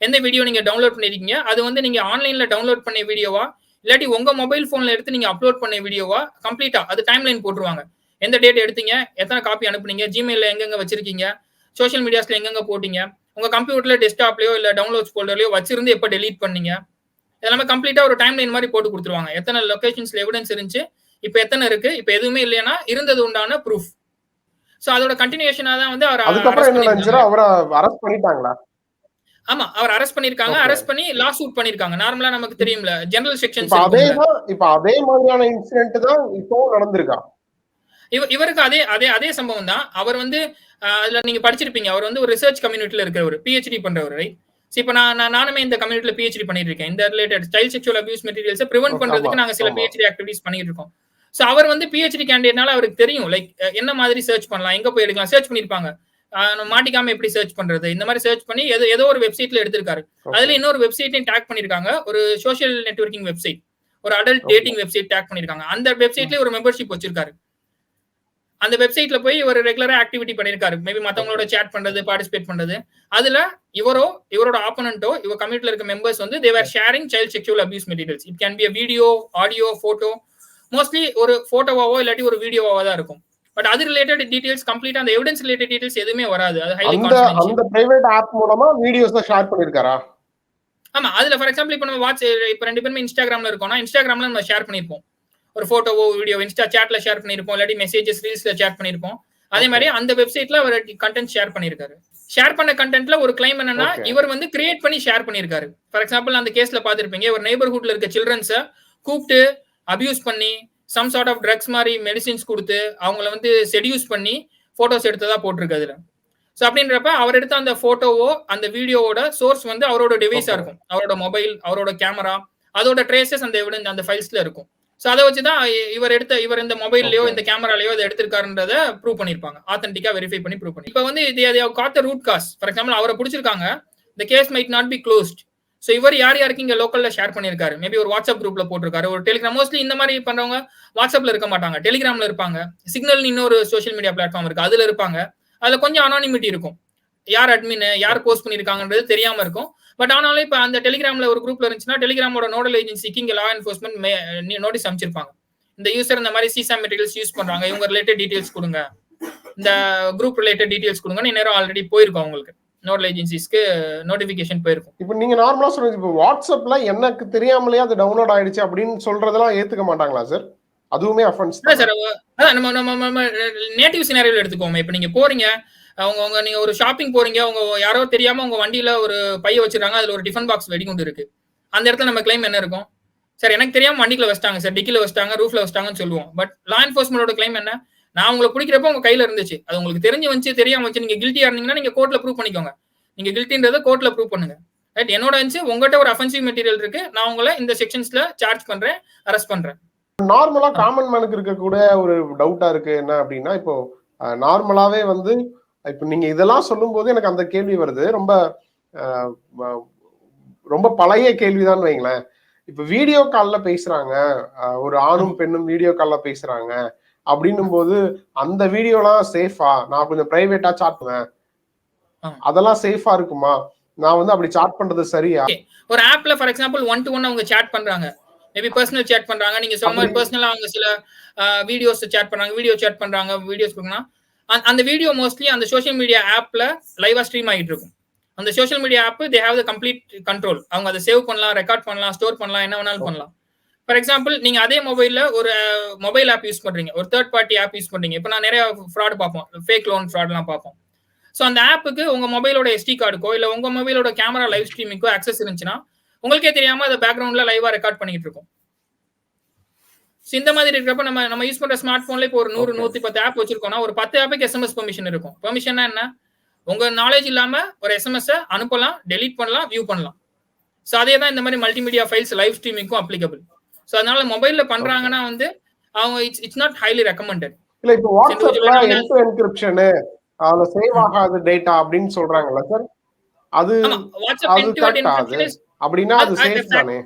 எந்த வீடியோ நீங்க டவுன்லோட் பண்ணிருக்கீங்க அது வந்து நீங்க ஆன்லைன்ல டவுன்லோட் பண்ண வீடியோவா இல்லாட்டி உங்க மொபைல் போன்ல எடுத்து நீங்க அப்லோட் பண்ண வீடியோவா கம்ப்ளீட்டா அது டைம் லைன் போட்டுருவாங்க. எந்த டேட் எடுத்தீங்க எத்தனை காப்பி அனுப்புனீங்க ஜிமெயில எங்கெங்க வச்சிருக்கீங்க சோஷியல் மீடியாஸ்ல எங்கெங்க போட்டீங்க உங்க கம்ப்யூட்டர்ல டெஸ்க்டாப்லயோ இல்ல டவுன்லோட் ஃபோல்டர்லயோ வச்சிருந்து எப்ப டெலீட் பண்ணீங்க எல்லாமே கம்ப்ளீட்டா ஒரு டைம் லைன் மாதிரி போட்டு கொடுத்துருவாங்க. எத்தனை லொகேஷன்ஸ்ல எவிடன்ஸ் இருந்துச்சு இப்ப எத்தனை இருக்கு? இப்ப எதுவுமே இல்லையா இருந்தது உண்டான ப்ரூஃப் சோ அதோட கண்டினியூஷனா தான் வந்து அவர் அரெஸ்ட் பண்ணிட்டாங்களா? ஆமா அவர் அரெஸ்ட் பண்ணிருக்காங்க அரெஸ்ட் பண்ணி லா சூட் பண்ணிருக்காங்க நார்மலா நமக்கு தெரியும்ல ஜெனரல் செக்ஷன் அதே இப்ப அதே மாதிரியான இன்சிடென்ட் தான் இப்போ நடந்திருக்கா? இவருக்கு அதே அதே அதே சம்பவம் தான். அவர் வந்து அதுல நீங்க படிச்சிருப்பீங்க. அவர் வந்து ஒரு ரிசர்ச் கம்யூனிட்டில இருக்கிறவர் பிஹெச்டி பண்றவர் ரைட் இப்ப நான் நானுமே இந்த கம்யூனிட்டில பிஹெச்டி பண்ணிட்டு இருக்கேன். இந்த related child sexual abuse materials prevent பண்றதுக்கு நாங்க சில பிஹெச்டி ஆக்டிவிட்டிஸ் பண்ணிட்டு இருக்கோம். சோ அவர் வந்து பிஹெச்டி கேண்டிடேட்னால அவருக்கு தெரியும். லைக் என்ன மாதிரி சர்ச் பண்ணலாம் எங்க போய் எடுக்கலாம் சர்ச் பண்ணிருப்பாங்க மாட்டிக்காம எப்படி சர்ச் பண்றது இந்த மாதிரி சர்ச் பண்ணி ஏதோ ஏதோ ஒரு வெப்சைட்ல எடுத்திருக்காரு. அதுல இன்னொரு வெப்சைட்டையும் டேக் பண்ணிருக்காங்க ஒரு சோஷியல் நெட்ஒர்க்கிங் வெப்சைட் ஒரு அடல்ட் டேட்டிங் வெப்சைட் டேக் பண்ணிருக்காங்க அந்த வெப்சைட்ல ஒரு மெம்பர்ஷிப் வச்சிருக்காரு. அந்த வெப்சைட்ல போய் ஒரு ரெகுலரா ஆக்டிவிட்டி பண்ணிருக்காரு மேபி மத்தவங்களோட சேட் பண்றது பார்ட்டிசிபேட் பண்றது. அதுல இவரோ இவரோட ஆப்பனண்டோ இவ கம்யூனிட்டில இருக்க மெம்பர்ஸ் வந்து they're sharing child sexual abuse materials it can be video audio photo mostly ஒரு போட்டோவாவோ இல்லாட்டி ஒரு வீடியோவாவோ தான் இருக்கும். பட் அது ரிலேட்டட் டீடைல்ஸ் கம்ப்ளீட்டா அந்த எவிடன்ஸ் ரிலேட்டட் டீடைல்ஸ் எதுவுமே வராது. அது ஹைலி அந்த பிரைவேட் ஆப் மூலமா வீடியோஸ் ஷேர் பண்ணிருக்காரா? ஆமா அதுல ஃபார் எக்ஸாம்பிள் இப்போ நம்ம வாட்ஸ் இப்போ ரெண்டு பேருமே இன்ஸ்டாகிராம்ல இருக்கோம்னா இன்ஸ்டாகிராம்ல நம்ம ஷேர் பண்ணிருப்போம். ஒரு போட்டோவோ வீடியோ இன்ஸ்டா சேட்ல ஷேர் பண்ணிருப்போம். இல்லாட்டி மெசேஜஸ் ரீல்ஸ்ல ஷேர் பண்ணிருப்போம். அதே மாதிரி அந்த வெப்சைட்ல அவர் கண்டென்ட் ஷேர் பண்ணிருக்காரு. ஷேர் பண்ண கண்டென்ட்ல ஒரு கிளைம் என்னன்னா இவர் வந்து கிரியேட் பண்ணி ஷேர் பண்ணிருக்காரு. ஃபார் எக்ஸாம்பிள் அந்த கேஸ்ல பாத்திருப்பீங்க ஒரு நெய்பர்ஹுட்ல இருக்க சில்ட்ரன்ஸை கூப்பிட்டு அபியூஸ் பண்ணி சம் சார்ட் ஆஃப் ட்ரக்ஸ் மாதிரி மெடிசின்ஸ் கொடுத்து அவங்கள வந்து செடியூஸ் பண்ணி போட்டோஸ் எடுத்ததா போட்டிருக்கு அதுல. ஸோ அப்படின்றப்ப அவர் எடுத்த அந்த போட்டோவோ அந்த வீடியோவோட சோர்ஸ் வந்து அவரோட டிவைஸா இருக்கும். அவரோட மொபைல் அவரோட கேமரா அதோட ட்ரேசஸ் அந்த எவிடன்ஸ் அந்த ஃபைல்ஸ்ல இருக்கும். ஸோ அதை வச்சுதான் இவர் எடுத்த இவர் இந்த மொபைல்லயோ இந்த கேமராலயோ இதை எடுத்திருக்காருன்றத ப்ரூவ் பண்ணிருப்பாங்க ஆத்தென்டிக்கா வெரிஃபை பண்ணி ப்ரூவ் பண்ணி. இப்போ வந்து இது காத்த ரூட் காஸ் ஃபார் எக்ஸாம்பிள் அவரை பிடிச்சிருக்காங்க. இந்த case might not be closed so இவர் யார் யாருக்கு இங்கே லோக்கலில் ஷேர் பண்ணியிருக்காரு? மேபி ஒரு வாட்ஸ்அப் குரூப்பில் போட்டிருக்காரு. ஒரு டெலிகிராம் மோஸ்ட்லி இந்த மாதிரி பண்ணுறவங்க வாட்ஸ்அப்ல இருக்க மாட்டாங்க. டெலிகிராம்ல இருப்பாங்க. சிக்னல் இன்னொரு சோஷியல் மீடியா பிளாட்ஃபார்ம் இருக்குது அதில் இருப்பாங்க. அதில் கொஞ்சம் அனானிமிட்டி இருக்கும். யார் அட்மின் யார் போஸ்ட் பண்ணிருக்காங்கன்றது தெரியாமல் இருக்கும். பட் ஆனாலும் இப்போ அந்த டெலிகிராம்ல ஒரு குரூப்பில் இருந்துச்சுன்னா டெலிகிராமோட நோடல் ஏஜென்சிக்கு இங்கே லா என்ஃபோர்ஸ்மெண்ட் நோட்டீஸ் அமைச்சிருப்பாங்க இந்த யூசர் இந்த மாதிரி சிசா மெட்டீரியல்ஸ் யூஸ் பண்ணுறாங்க இவங்க ரிலேட்டட் டீட்டெயில்ஸ் கொடுங்க. இந்த குரூப் ரிலேட்டட் டீட்டெயில்ஸ் கொடுங்கன்னு நேரம் ஆல்ரெடி போயிருக்கோம் அவங்களுக்கு. நோடல் ஏஜென்சிஸ்க்கு நோட்டிபிகேஷன் போயிருக்கும். இப்போ நீங்க நார்மலா சொல்றீங்க இப்போ வாட்ஸ்அப்ல எனக்கு தெரியாமலே அது டவுன்லோட் ஆயிடுச்சு அப்படின்னு சொல்றதெல்லாம் ஏத்துக்க மாட்டாங்களா சார் அதுவுமே அஃபென்ஸ் சார் அதான் நம்ம நம்ம நம்ம நேட்டிவ் சினாரியோல எடுத்துக்கோங்க இப்போ நீங்க போறீங்க அவங்க அவங்க நீங்க ஒரு ஷாப்பிங் போறீங்க அவங்க யாரோ தெரியாம உங்க வண்டியில ஒரு பைய வச்சிருக்காங்க அதுல ஒரு டிஃபன் பாக்ஸ் வெடிகுண்டு இருக்கு. அந்த இடத்துல நம்ம கிளைம் என்ன இருக்கும்? சார் எனக்கு தெரியாம வண்டிக்குள்ள வச்சிட்டாங்க சார் டிக்கில வச்சிட்டாங்க ரூஃப்ல வச்சிட்டாங்கன்னு சொல்லுவோம். பட் லா என்ஃபோர்ஸ்மெண்டோட கிளைம் என்ன? நான் உங்களை பிடிக்கிறப்ப உங்க கையில இருந்துச்சு. அது உங்களுக்கு தெரிஞ்சு வந்துச்சு தெரியாம வச்சு நீங்க கில்ட்டியா இருந்தீங்கன்னா நீங்க கோர்ட்ல ப்ரூவ் பண்ணிக்கோங்க. நீங்க கில்ட்டின்றதை கோர்ட்ல ப்ரூவ் பண்ணுங்க. ரைட் என்னோட இருந்துச்சு உங்ககிட்ட ஒரு அஃபென்சிவ் மெட்டீரியல் இருக்கு. நான் உங்களை இந்த செக்ஷன்ஸ்ல சார்ஜ் பண்றேன் அரெஸ்ட் பண்றேன். நார்மலா காமன் மேனுக்கு இருக்கக்கூடிய ஒரு டவுட்டா இருக்கு. என்ன அப்படின்னா இப்போ நார்மலாவே வந்து இப்போ நீங்க இதெல்லாம் சொல்லும் போது எனக்கு அந்த கேள்வி வருது. ரொம்ப ரொம்ப பழைய கேள்விதான் வைங்களேன். இப்ப வீடியோ கால்ல பேசுறாங்க. ஒரு ஆணும் பெண்ணும் வீடியோ கால்ல பேசுறாங்க. அப்படின்னும் போது அந்த வீடியோலாம் சேஃபா நான் கொஞ்சம் பிரைவேட்டா சாட் பண்ணுவேன். அதெல்லாம் சேஃபா இருக்குமா? நான் வந்து அப்படி சாட் பண்றது சரியா? ஒரு ஆப்ல for example one to one அவங்க சேட் பண்றாங்க. மேபி பர்சனல் சேட் பண்றாங்க. நீங்க சொன்ன மாதிரி பர்சனலா அவங்க சில வீடியோஸ் சேட் பண்றாங்க வீடியோ சேட் பண்றாங்க வீடியோஸ் கொடுக்கணும் அந்த வீடியோ மோஸ்ட்லி அந்த சோஷியல் மீடியா ஆப்ல லைவா ஸ்ட்ரீம் ஆகிட்டு இருக்கும். அந்த social media app they have the complete control அவங்க அதை சேவ் பண்ணலாம் ரெக்கார்ட் பண்ணலாம் ஸ்டோர் பண்ணலாம் என்ன வேணாலும் பண்ணலாம். ஃபார் எக்ஸாம்பிள் நீங்க அதே மொபைல்ல ஒரு மொபைல் ஆப் யூஸ் பண்றீங்க. ஒரு தேர்ட் பார்ட்டி ஆப் யூஸ் பண்றீங்க. இப்போ நான் நிறைய ஃப்ராட் பார்ப்போம். ஃபேக் லோன் ஃப்ராட்லாம் பார்ப்போம். ஸோ அந்த ஆப்புக்கு உங்க மொபைலோட எஸ்டி கார்டுக்கோ இல்ல உங்க மொபைலோட கேமரா லைவ் ஸ்ட்ரீமிங்கோ அக்சஸ் இருந்துச்சுன்னா உங்களுக்கே தெரியாம அதை பேக்ரவுண்ட்ல லைவா ரெக்கார்ட் பண்ணிட்டு இருக்கும். இந்த மாதிரி இருக்கிறப்ப நம்ம நம்ம யூஸ் பண்ற ஸ்மார்ட் போன்ல இப்போ ஒரு நூறு. நூத்தி பத்து ஆப் வச்சிருக்கோம்னா ஒரு பத்து ஆப்புக்கு எஸ்எம்எஸ் பெர்மிஷன் இருக்கும். பெர்மிஷன்னா என்ன? உங்க நாலேஜ் இல்லாம ஒரு எஸ்எம்எஸ் அனுப்பலாம் டெலீட் பண்ணலாம் வியூ பண்ணலாம். ஸோ அதே தான் இந்த மாதிரி மல்டிமீடியா ஃபைல்ஸ் லைவ் ஸ்ட்ரீமிங்க்கும் அப்ளிகபிள் ஸோ அதனால மொபைல்ல பண்றாங்கன்னா வந்து அவங்க it's it's not highly recommended இல்ல இப்போ வாட்ஸ்அப்ல individual ஆன- என் டு என்கிரிப்ஷனு அதுல சேவ் ஆகாத டேட்டா அப்படின்னு சொல்றாங்கல்ல சார் அது அது அப்படின்னா அது சேஃப் தானே?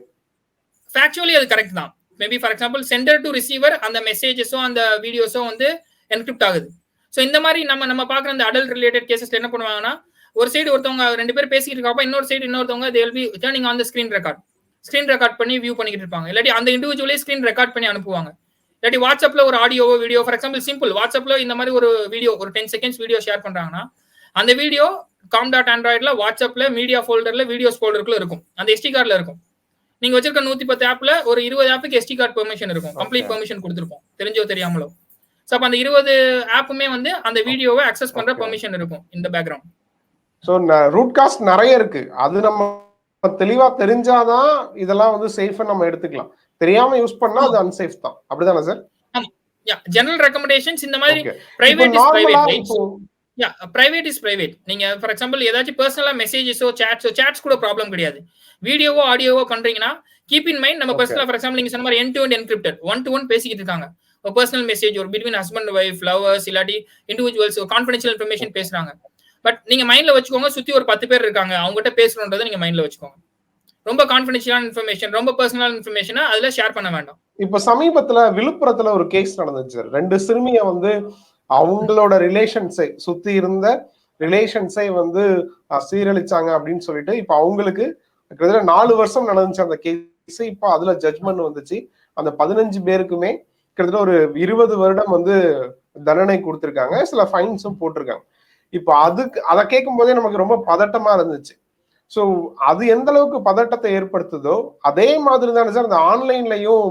ஃபேக்சுவலி அது கரெக்ட் தான். Maybe for example sender to receiver அந்த மெசேஜஸும் அந்த வீடியோஸும் வந்து என்கிரிப்ட் ஆகுது. ஸோ இந்த மாதிரி நம்ம நம்ம பார்க்குற அந்த அடல்ட் ரிலேட்டட் கேசஸ்ல என்ன பண்ணுவாங்கன்னா ஒரு சைடு ஒருத்தவங்க ரெண்டு பேர் பேசிட்டு இருக்கப்ப இன்னொரு சைடு இன்னொருத்தவங்க they will be turning on the screen record screen record பண்ணி வியூ பண்ணிக்கிட்டு இருப்பாங்க. இல்லாட்டி அந்த இண்டிவிஜுவலே ஸ்க்ரீன் ரெக்கார்ட் பண்ணி அனுப்புவாங்க. இல்லாட்டி வாட்ஸ்அப்ல ஒரு ஆடியோவோ வீடியோ ஃபார் எக்ஸாம்பிள் சிம்பிள் வாட்ஸ்அப்ல இந்த மாதிரி ஒரு வீடியோ ஒரு டென் செகண்ட்ஸ் வீடியோ ஷேர் பண்றாங்கன்னா அந்த வீடியோ காம் டாட் ஆண்ட்ராய்ட்ல வாட்ஸ்அப்ல மீடியா ஃபோல்டர்ல வீடியோஸ் ஃபோல்டருக்குள்ள இருக்கும். அந்த எஸ்டி கார்டில் இருக்கும். நீங்க வச்சிருக்க நூத்தி பத்து ஆப்ல ஒரு இருபது ஆப்புக்கு எஸ்டி கார்டு பெர்மிஷன் இருக்கும். கம்ப்ளீட். பெர்மிஷன் கொடுத்துருப்போம். தெரிஞ்சோ தெரியாமலோ. ஸோ அப்ப அந்த இருபது ஆப்புமே வந்து அந்த வீடியோவை அக்சஸ் பண்ற. பெர்மிஷன் இருக்கும் இந்த பேக்ரவுண்ட் ஸோ ரூட் காஸ்ட் நிறைய இருக்கு. அது நம்ம தெளிவா தெரிஞ்சாதான் இதெல்லாம் வந்து சேஃபா நம்ம எடுத்துக்கலாம். தெரியாம யூஸ் பண்ணா அது அன்சேஃப் தான். அப்படிதானே சார் ஜெனரல் ரெக்கமெண்டேஷன்ஸ் இந்த மாதிரி private is private yeah private is private நீங்க ஃபார் எக்ஸாம்பிள் ஏதாச்சும் பர்சனலா மெசேஜஸோ சேட்ஸோ சேட்ஸ் கூட ப்ராப்ளம் கிடையாது. வீடியோவோ ஆடியோவோ பண்றீங்கன்னா கீப் இன் மைண்ட் நம்ம. பர்சனலா ஃபார் எக்ஸாம்பிள் நீங்க சொன்ன மாதிரி end to end encrypted one to one பேசிக்கிட்டு இருக்காங்க. ஒரு பர்சனல் மெசேஜ் ஒரு பிட்வீன் ஹஸ்பண்ட் ஒய்ஃப் லவர்ஸ் இல்லாட்டி இண்டிவிஜுவல்ஸ் ஒரு கான்ஃபிடென்ஷியல் இன்ஃபர்மேஷன் பேசுறாங்க. பட் நீங்க மைண்ட்ல வச்சுக்கோங்க சுத்தி ஒரு பத்து பேர் இருக்காங்க. அவங்ககிட்ட பேசணுன்றதை நீங்க மைண்ட்ல வச்சுக்கோங்க. ரொம்ப கான்பிடென்ஷியலான இன்ஃபர்மேஷன் ரொம்ப பர்சனல் இன்ஃபர்மேஷனை அதுல ஷேர் பண்ண வேண்டாம். இப்ப சமீபத்துல விழுப்புரத்துல ஒரு கேஸ் நடந்துச்சு சார். ரெண்டு சிறுமிய வந்து அவங்களோட ரிலேஷன்ஸை சுத்தி இருந்த ரிலேஷன்ஸை வந்து சீரழிச்சாங்க அப்படின்னு சொல்லிட்டு இப்ப அவங்களுக்கு கிட்டத்தட்ட நாலு வருஷம் நடந்துச்சு அந்த கேஸ் இப்ப அதுல ஜட்மெண்ட் வந்துச்சு. அந்த பதினஞ்சு பேருக்குமே கிட்டத்தட்ட ஒரு இருபது வருடம் வந்து தண்டனை கொடுத்துருக்காங்க. சில ஃபைன்ஸும் போட்டிருக்காங்க. இப்ப அதுக்கு அதை கேட்கும் போதே நமக்கு ரொம்ப பதட்டமா இருந்துச்சு. ஸோ அது எந்த அளவுக்கு பதட்டத்தை ஏற்படுத்துதோ அதே மாதிரி தானே சார் இந்த ஆன்லைன்லயும்